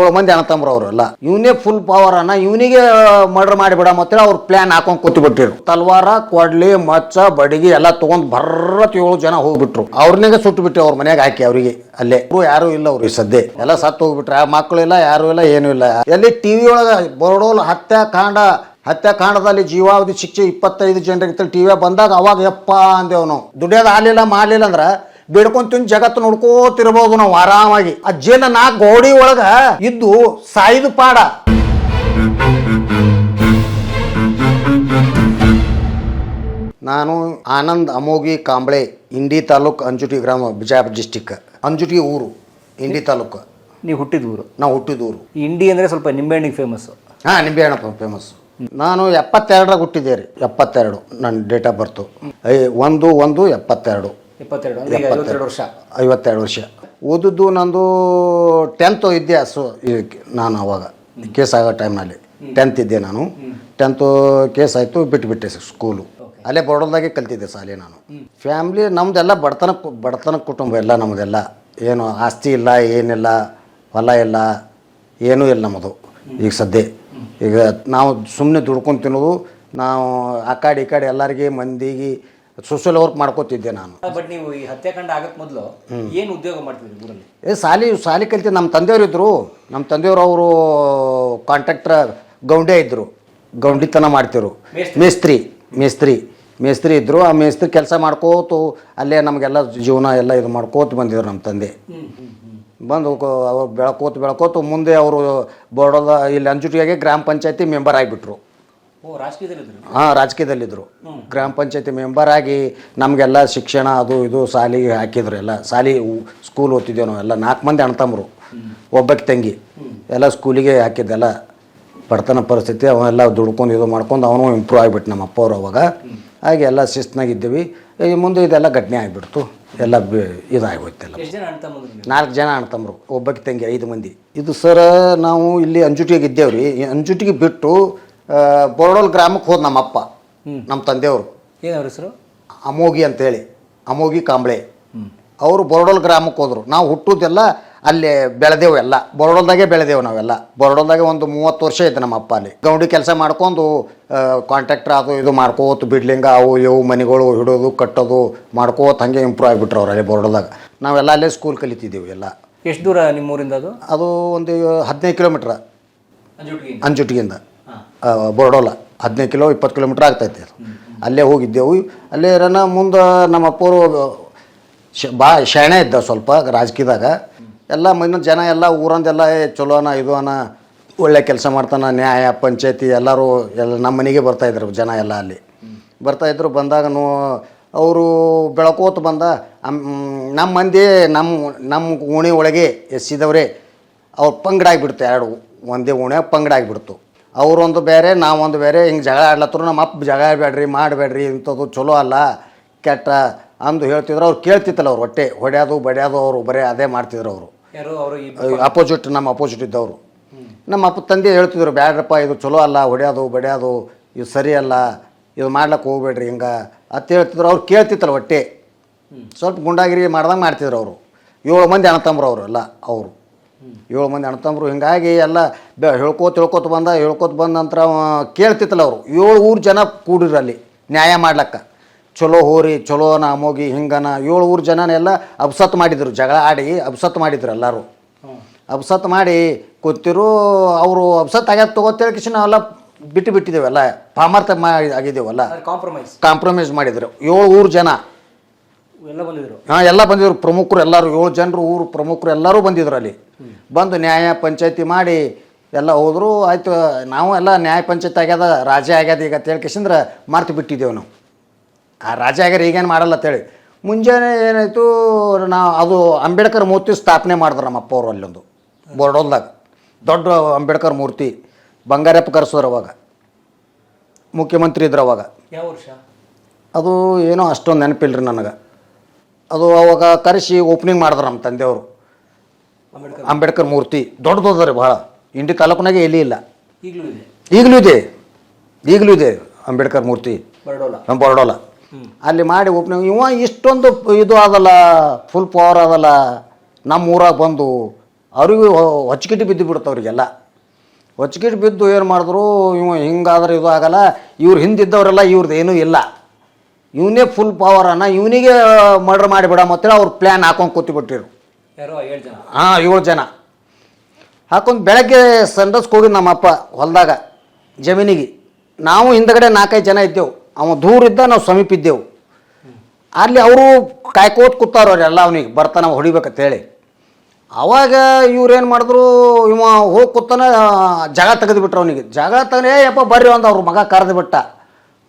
ಏಳು ಮಂದಿ ಅಣ್ಣತಂಬ್ರು ಅವರೆಲ್ಲ ಇವನೇ ಫುಲ್ ಪವರ್ ಅನ್ನ ಇವನಿಗೆ ಮರ್ಡರ್ ಮಾಡಿಬಿಡ ಮತ್ತೆ ಅವ್ರ ಪ್ಲಾನ್ ಹಾಕೊಂಡ್ ಕೂತು ಬಿಟ್ಟಿರು ತಲ್ವಾರ, ಕೊಡ್ಲಿ, ಮಚ್ಚ, ಬಡಿಗೆ ಎಲ್ಲ ತಗೊಂಡ್ ಬರ್ರತ್ ಏಳು ಜನ ಹೋಗ್ಬಿಟ್ರು. ಅವ್ರನ್ನೇ ಸುಟ್ಟು ಬಿಟ್ಟು ಅವ್ರ ಮನೆಗೆ ಹಾಕಿ ಅವರಿಗೆ, ಅಲ್ಲೇ. ಯಾರು ಇಲ್ಲ ಅವ್ರಿಗೆ ಸದ್ದೆ. ಎಲ್ಲ ಸತ್ತು ಹೋಗ್ಬಿಟ್ರೆ. ಆ ಮಕ್ಕಳು ಇಲ್ಲ, ಯಾರು ಇಲ್ಲ, ಏನು ಇಲ್ಲ. ಎಲ್ಲಿ ಟಿವಿ ಒಳಗ ಬರೋಡೋಲ್ ಹತ್ಯಾಕಾಂಡ ಹತ್ಯಾಕಾಂಡದಲ್ಲಿ ಜೀವಾವಧಿ ಶಿಕ್ಷೆ ಇಪ್ಪತ್ತೈದು ಜನರಿಗೆ ಟಿವಿ ಬಂದಾಗ ಅವಾಗ ಯಪ್ಪ ಅಂದೇವ್ ನಾವು ದುಡಿಯೋದು ಆಗ್ಲಿಲ್ಲ ಮಾಡ್ಲಿಲ್ಲ ಅಂದ್ರ ಬೇಡ್ಕೊಂಡ್ ತಿಂದು ಜಗತ್ತು ನೋಡ್ಕೋತಿರ್ಬೋದು ನಾವು ಆರಾಮಾಗಿ. ಆ ಜೇನ ನಾ ಗೋಡಿ ಒಳಗ ಇದ್ದು ಸಾಯ್ದು ಪಾಡ. ನಾನು ಆನಂದ್ ಅಮೋಗಿ ಕಾಂಬಳೆ ಇಂಡಿ ತಾಲೂಕ್ ಅಂಜುಟಿ ಗ್ರಾಮ ಬಿಜಾಪುರ ಡಿಸ್ಟಿಕ್. ಅಂಜುಟಿ ಊರು ಇಂಡಿ ತಾಲೂಕು. ನೀವು ಹುಟ್ಟಿದ ಊರು? ನಾವು ಹುಟ್ಟಿದ ಊರು. ಇಂಡಿ ಅಂದರೆ ಸ್ವಲ್ಪ ನಿಂಬೆಹಣ್ಣಿಗೆ ಫೇಮಸ್ ಹಾಂ ನಿಂಬೆಹಣ್ಣ ಫೇಮಸ್ ನಾನು ಎಪ್ಪತ್ತೆರಡರಾಗ ಹುಟ್ಟಿದ್ದೆ ರೀ. ಎಪ್ಪತ್ತೆರಡು ನನ್ನ ಡೇಟ್ ಆಫ್ ಬರ್ತು ಐ ಒಂದು ಒಂದು ಎಪ್ಪತ್ತೆರಡು. ಇಪ್ಪತ್ತೆರಡು ಅಂದ್ರೆ ಈಗ ಐವತ್ತೆರಡು ವರ್ಷ. ಐವತ್ತೆರಡು ವರ್ಷ. ಓದಿದ್ದು ನಂದು ಟೆಂತ್ ಇದ್ದೆ ಸೊ ನಾನು ಅವಾಗ ಕೇಸ್ ಆಗೋ ಟೈಮ್ನಲ್ಲಿ ಟೆಂತ್ ಇದ್ದೆ ನಾನು? ಟೆಂತು ಕೇಸ್ ಆಯಿತು ಬಿಟ್ಟುಬಿಟ್ಟೆ ಸ್ಕೂಲು ಅಲ್ಲೇ ಬೋರ್ಡಲ್ದಾಗೆ ಕಲ್ತಿದ್ದೆ ಸಾಲೆ ನಾನು. ಫ್ಯಾಮ್ಲಿ ನಮ್ದೆಲ್ಲ ಬಡತನ ಬಡತನ ಕುಟುಂಬ ಎಲ್ಲ ನಮ್ಮದೆಲ್ಲ ಏನು ಆಸ್ತಿ ಇಲ್ಲ ಏನಿಲ್ಲ ಹೊಲ ಇಲ್ಲ ಏನೂ ಇಲ್ಲ ನಮ್ಮದು. ಈಗ ಸದ್ಯ. ಈಗ ನಾವು ಸುಮ್ಮನೆ ದುಡ್ಕೊಂಡು ತಿನ್ನೋದು ನಾವು ಆ ಕಡೆ ಈ ಕಡೆ ಎಲ್ಲರಿಗೆ ಮಂದಿಗೆ ಸೋಷಿಯಲ್ ವರ್ಕ್ ಮಾಡ್ಕೋತಿದ್ದೆ ನಾನು. ಬಟ್ ನೀವು ಈ ಹತ್ಯಾಕಾಂಡ ಆಗಕ್ಕೆ ಮೊದಲು ಏನು ಉದ್ಯೋಗ ಮಾಡ್ತಿದ್ರಿ ಊರಲ್ಲಿ? ಏ ಸಾಲಿ ಸಾಲಿ ಕಲ್ತಿ ನಮ್ಮ ತಂದೆಯವರು ಇದ್ದರು ನಮ್ಮ ತಂದೆಯವರು ಅವರು ಕಾಂಟ್ರಾಕ್ಟರ್ ಗೌಂಡೆ ಇದ್ದರು ಗೌಂಡಿತನ ಮಾಡ್ತಿರು. ಮೇಸ್ತ್ರಿ? ಮೇಸ್ತ್ರಿ ಮೇಸ್ತ್ರಿ ಇದ್ದರು ಆ ಮೇಸ್ತ್ರಿ ಕೆಲಸ ಮಾಡ್ಕೋತು ಅಲ್ಲೇ ನಮಗೆಲ್ಲ ಜೀವನ ಎಲ್ಲ ಇದು ಮಾಡ್ಕೋತ ಬಂದಿದ್ರು ನಮ್ಮ ತಂದೆ. ಬಂದು ಅವ್ರು ಬೆಳ್ಕೋತ ಬೆಳ್ಕೋತು ಮುಂದೆ ಅವರು ಬೋರ್ಡದ ಇಲ್ಲಿ ಅಂಜುಟಿಯಾಗೆ ಗ್ರಾಮ ಪಂಚಾಯತಿ ಮೆಂಬರ್ ಆಗಿಬಿಟ್ರು. ಹಾಂ ರಾಜಕೀಯದಲ್ಲಿದ್ದರು ಗ್ರಾಮ ಪಂಚಾಯತಿ ಮೆಂಬರ್ ಆಗಿ ನಮಗೆಲ್ಲ ಶಿಕ್ಷಣ ಅದು ಇದು ಸಾಲಿಗೆ ಹಾಕಿದ್ರು ಎಲ್ಲ. ಸಾಲಿ ಸ್ಕೂಲ್ ಓದ್ತಿದ್ದೇವೆ ಎಲ್ಲ. ನಾಲ್ಕು ಮಂದಿ ಅಣ್ತಮ್ರು ಒಬ್ಬಕ್ಕೆ ತಂಗಿ. ಎಲ್ಲ ಸ್ಕೂಲಿಗೆ ಹಾಕಿದ್ದೆಲ್ಲ. ಬಡತನ ಪರಿಸ್ಥಿತಿ ಅವೆಲ್ಲ ದುಡ್ಕೊಂಡು ಇದು ಮಾಡ್ಕೊಂಡು ಅವನು ಇಂಪ್ರೂವ್ ಆಗಿಬಿಟ್ಟು ನಮ್ಮ ಅಪ್ಪವ್ರು ಅವಾಗ. ಹಾಗೆ ಎಲ್ಲ ಶಿಸ್ತಿನಾಗಿದ್ದೀವಿ ಈ ಮುಂದೆ ಇದೆಲ್ಲ ಘಟನೆ ಆಗಿಬಿಡ್ತು. ಎಲ್ಲ ಇದಾಗೋಯ್ತೆಲ್ಲ ನಾಲ್ಕು ಜನ ಅಣ್ತಮ್ರು ಒಬ್ಬಕ್ಕೆ ತಂಗಿ ಐದು ಮಂದಿ. ಇದು ಸರ್ ನಾವು ಇಲ್ಲಿ ಅಂಜುಟಿಗೆ ಇದ್ದೇವ್ರಿ. ಅಂಜುಟಿಗೆ ಬಿಟ್ಟು ಬೋರ್ಡೋಲ್ ಗ್ರಾಮಕ್ಕೆ ಹೋದ್ ನಮ್ಮ ಅಪ್ಪ ನಮ್ಮ ತಂದೆಯವರು. ಏನು ಅವ್ರ ಹೆಸರು? ಅಮೋಗಿ ಅಂತೇಳಿ ಅಮೋಗಿ ಕಾಂಬಳೆ. ಅವರು ಬೋರ್ಡೋಲ್ ಗ್ರಾಮಕ್ಕೆ ಹೋದರು. ನಾವು ಹುಟ್ಟುದೆಲ್ಲ ಅಲ್ಲಿ ಬೆಳೆದೇವು ಎಲ್ಲ. ಬೋರ್ಡೋಲ್ದಾಗೆ ಬೆಳೆದೇವು ನಾವೆಲ್ಲ. ಬೋರ್ಡೋಲ್ದಾಗೆ ಒಂದು ಮೂವತ್ತು ವರ್ಷ ಇತ್ತು ನಮ್ಮ ಅಪ್ಪ ಅಲ್ಲಿ. ಗೌಂಡಿ ಕೆಲಸ ಮಾಡ್ಕೊಂಡು ಕಾಂಟ್ರಾಕ್ಟರ್ ಅದು ಇದು ಮಾಡ್ಕೋತು ಬಿಡ್ಲಿಂಗ ಅವು ಇವು ಮನೆಗಳು ಹಿಡೋದು ಕಟ್ಟೋದು ಮಾಡ್ಕೋತ ಹಂಗೆ ಇಂಪ್ರೂವ್ ಆಗಿಬಿಟ್ರು ಅವ್ರು ಅಲ್ಲಿ ಬೋರ್ಡೋಲ್ದಾಗ. ನಾವೆಲ್ಲ ಅಲ್ಲೇ ಸ್ಕೂಲ್ ಕಲಿತಿದ್ದೀವಿ ಎಲ್ಲ. ಎಷ್ಟು ದೂರ ನಿಮ್ಮ ಊರಿಂದ ಅದು? ಅದು ಒಂದು ಹದಿನೈದು ಕಿಲೋಮೀಟ್ರ್ ಅಂಜುಟ್ಗಿಂದ. ಬೋರ್ಡೋಲ. ಹದಿನೈದು ಕಿಲೋ, ಇಪ್ಪತ್ತು ಕಿಲೋಮೀಟ್ರ್ ಆಗ್ತೈತೆ ಅದು. ಅಲ್ಲೇ ಹೋಗಿದ್ದೆವು. ಅಲ್ಲೇ ಇರೋಣ ಮುಂದೆ ನಮ್ಮ ಅಪ್ಪರು ಶ, ಬಾ ಶಾಣೆ ಇದ್ದ ಸ್ವಲ್ಪ ರಾಜಕೀಯದಾಗ. ಎಲ್ಲ ಮನ ಜನ ಎಲ್ಲ ಊರಂದೆಲ್ಲ ಚಲೋ ಅನ ಇದು ಅನ ಒಳ್ಳೆ ಕೆಲಸ ಮಾಡ್ತಾನ, ನ್ಯಾಯ, ಪಂಚಾಯತಿ ಎಲ್ಲರೂ, ಎಲ್ಲ ನಮ್ಮ ಮನೆಗೆ ಬರ್ತಾಯಿದ್ರು ಜನ ಎಲ್ಲ ಅಲ್ಲಿ. ಬರ್ತಾಯಿದ್ರು ಬಂದಾಗ ನೋ, ಅವರು ಬೆಳಕೋತ ಬಂದ ನಮ್ಮ ಮಂದಿ ನಮ್ಮ ನಮ್ಮ ಓಣಿ ಒಳಗೆ ಎಸ್ಸಿದವ್ರೆ, ಅವ್ರು ಪಂಗಡ ಆಗಿಬಿಡ್ತು, ಎರಡು, ಒಂದೇ ಓಣೆ, ಪಂಗಡ ಆಗಿಬಿಡ್ತು. ಅವರೊಂದು ಬೇರೆ ನಾವೊಂದು ಬೇರೆ ಹಿಂಗೆ ಜಗಳ ಆಡ್ಲತ್ತರು ನಮ್ಮ ಅಪ್ಪ ಜಗಳ ಬೇಡ್ರಿ ಮಾಡಬೇಡ್ರಿ ಇಂಥದ್ದು ಚಲೋ ಅಲ್ಲ ಕೆಟ್ಟ ಅಂದು ಹೇಳ್ತಿದ್ರು. ಅವ್ರು ಕೇಳ್ತಿತ್ತಲ್ಲ ಅವ್ರು ಹೊಟ್ಟೆ ಹೊಡ್ಯೋದು ಬಡಿಯೋದು ಅವರು ಬರೇ ಅದೇ ಮಾಡ್ತಿದ್ರು ಅವರು. ಯಾರು ಅವರು ಈ ಅಪೋಸಿಟ್ ನಮ್ಮ ಅಪೋಸಿಟ್ ಇದ್ದವರು. ನಮ್ಮ ಅಪ್ಪ ತಂದೆ ಹೇಳ್ತಿದ್ರು ಬ್ಯಾಡ್ರಪ್ಪ ಇದು ಚಲೋ ಅಲ್ಲ ಹೊಡ್ಯೋದು ಬಡಿಯೋದು ಇದು ಸರಿ ಅಲ್ಲ ಇದು ಮಾಡ್ಲಕ್ಕೆ ಹೋಗ್ಬೇಡ್ರಿ ಹಿಂಗೆ. ಅಂತ ಹೇಳ್ತಿದ್ರು. ಅವ್ರು ಕೇಳ್ತಿತ್ತಲ್ಲ ಹೊಟ್ಟೆ. ಸ್ವಲ್ಪ ಗುಂಡಾಗಿರಿ ಮಾಡ್ದಂಗೆ ಮಾಡ್ತಿದ್ರು ಅವರು. ಏಳು ಮಂದಿ ಅಣ್ಣತಂಬ್ರು ಅವರು ಎಲ್ಲ ಅವರು. ಏಳು ಮಂದಿ ಅಣ್ಣತಂಬರು ಹಿಂಗಾಗಿ ಎಲ್ಲ ಬೆ ಹೇಳ್ಕೋತ ಹೇಳ್ಕೋತ ಬಂದ ಹೇಳ್ಕೋತ ಬಂದ ನಂತರ ಕೇಳ್ತಿತ್ತಲ್ಲ ಅವರು. ಏಳು ಊರು ಜನ ಕೂಡಿರಲ್ಲಿ ನ್ಯಾಯ ಮಾಡ್ಲಕ್ಕ. ಚಲೋ ಹೋರಿ ಚಲೋನ ಅಮೋಗಿ ಹಿಂಗನ. ಏಳು ಊರು ಜನನೆಲ್ಲ ಅಬ್ಸತ್ ಮಾಡಿದ್ರು ಜಗಳ ಆಡಿ ಅಬ್ಸತ್ ಮಾಡಿದ್ರು ಎಲ್ಲರೂ. ಅಬ್ಸತ್ ಮಾಡಿ ಕೂತಿರು ಅವರು ಅಬ್ಸತ್ ಆಗ್ಯಾದ ತಗೋತೇಳಿ ಕಿಶನ್ ನಾವೆಲ್ಲ ಬಿಟ್ಟು ಬಿಟ್ಟಿದ್ದೇವೆಲ್ಲ ಪಾಮರ್ಥ ಮಾಡಿ ಆಗಿದ್ದೇವಲ್ಲ. ಕಾಂಪ್ರಮೈಸ್ ಕಾಂಪ್ರಮೈಸ್ ಮಾಡಿದ್ರು. ಏಳು ಊರು ಜನ. ಹಾಂ ಎಲ್ಲ ಬಂದಿದ್ರು. ಪ್ರಮುಖರು ಎಲ್ಲರೂ ಏಳು ಜನರು ಊರು ಪ್ರಮುಖರು ಎಲ್ಲರೂ ಬಂದಿದ್ರು ಅಲ್ಲಿ. ಬಂದು ನ್ಯಾಯ ಪಂಚಾಯತಿ ಮಾಡಿ ಎಲ್ಲ ಹೋದ್ರು. ಆಯ್ತು ನಾವು ಎಲ್ಲ ನ್ಯಾಯ ಪಂಚಾಯತ್ ಆಗ್ಯದ ರಾಜ ಆಗ್ಯದ ಈಗ ಅಂತೇಳಿ ಕಿಶಂದ್ರೆ ಮರ್ತು ಬಿಟ್ಟಿದ್ದೇವೆ ನಾವು. ಆ ರಾಜ ಆಗ್ಯಾರ ಈಗೇನು ಮಾಡಲ್ಲ ಅಂತೇಳಿ. ಮುಂಜಾನೆ ಏನಾಯಿತು ನಾವು ಅದು ಅಂಬೇಡ್ಕರ್ ಮೂರ್ತಿ ಸ್ಥಾಪನೆ ಮಾಡಿದ್ರು ನಮ್ಮ ಅಪ್ಪ ಅವರು ಅಲ್ಲೊಂದು ಬೋರ್ಡೋಲ್ದಾಗ. ದೊಡ್ಡ ಅಂಬೇಡ್ಕರ್ ಮೂರ್ತಿ ಬಂಗಾರಪ್ಪ ಕರೆಸೋರು ಅವಾಗ. ಮುಖ್ಯಮಂತ್ರಿ ಇದ್ರು ಅವಾಗ. ಯಾವ ವರ್ಷ? ಅದು ಏನೋ ಅಷ್ಟೊಂದು ನೆನಪಿಲ್ಲ ರೀ ನನಗೆ. ಅದು ಅವಾಗ ಕರೆಸಿ ಓಪನಿಂಗ್ ಮಾಡಿದ್ರು ನಮ್ಮ ತಂದೆಯವರು. ಅಂಬೇಡ್ಕರ್. ಅಂಬೇಡ್ಕರ್ ಮೂರ್ತಿ. ದೊಡ್ಡದು ರೀ ಭಾಳ ಇಂಡಿ ತಾಲೂಕಿನಾಗೆ ಎಲ್ಲಿ ಇಲ್ಲ. ಈಗಲೂ ಇದೆ. ಈಗಲೂ ಇದೆ. ಈಗಲೂ ಇದೆ ಅಂಬೇಡ್ಕರ್ ಮೂರ್ತಿ. ಬರಡೋಲ. ನಮ್ಮ ಬರಡೋಲ. ಅಲ್ಲಿ ಮಾಡಿ ಓಪನಿಂಗ್ ಇವ ಇಷ್ಟೊಂದು ಇದು ಆದಲ್ಲ ಫುಲ್ ಪವರ್ ಅದಲ್ಲ ನಮ್ಮ ಊರಾಗ ಬಂದು ಅವ್ರಿಗೂ ಹೊಚ್ಕಿಟ್ಟು ಬಿದ್ದು ಬಿಡುತ್ತೆ ಅವ್ರಿಗೆಲ್ಲ. ಹೊಚ್ಕಿಟ್ಟು ಬಿದ್ದು ಏನು ಮಾಡಿದ್ರು ಇವ ಹಿಂಗಾದ್ರೆ ಇದು ಆಗಲ್ಲ. ಇವ್ರು ಹಿಂದಿದ್ದವರೆಲ್ಲ ಇವ್ರದ್ದು ಏನೂ ಇಲ್ಲ. ಇವನೇ ಫುಲ್ ಪವರನ್ನು ಇವನಿಗೆ ಮರ್ಡರ್ ಮಾಡಿಬಿಡ ಅಂತೇಳಿ ಅವ್ರು ಪ್ಲ್ಯಾನ್ ಹಾಕೊಂಡು ಕೂತ್ಬಿಟ್ಟಿರು ಯಾರೋ ಏಳು ಜನ? ಹಾಂ ಏಳು ಜನ. ಹಾಕೊಂಡು ಬೆಳಗ್ಗೆ ಸಂಡಸ್ಗೆ ಹೋಗಿ ನಮ್ಮಪ್ಪ ಹೊಲದಾಗ ಜಮೀನಿಗೆ. ನಾವು ಹಿಂದಗಡೆ ನಾಲ್ಕೈದು ಜನ ಇದ್ದೆವು. ಅವನು ದೂರ ಇದ್ದ ನಾವು ಸಮೀಪ ಇದ್ದೆವು. ಅಲ್ಲಿ ಅವರು ಕಾಯ್ಕೋತ್ ಕೂತಾರ ಅವರೆಲ್ಲ ಅವನಿಗೆ ಬರ್ತಾನ ಹೊಡಿಬೇಕಂತೇಳಿ ಅವಾಗ ಇವ್ರೇನು ಮಾಡಿದ್ರು ಇವ ಹೋಗಿ ಕೂತಾನ ಜಾಗ ತೆಗೆದುಬಿಟ್ರು ಅವನಿಗೆ. ಜಾಗ ತಗೇ ಯಪ್ಪ ಬರ್ರಿ ಒಂದು ಅವ್ರ ಮಗ ಕರೆದು ಬಿಟ್ಟ.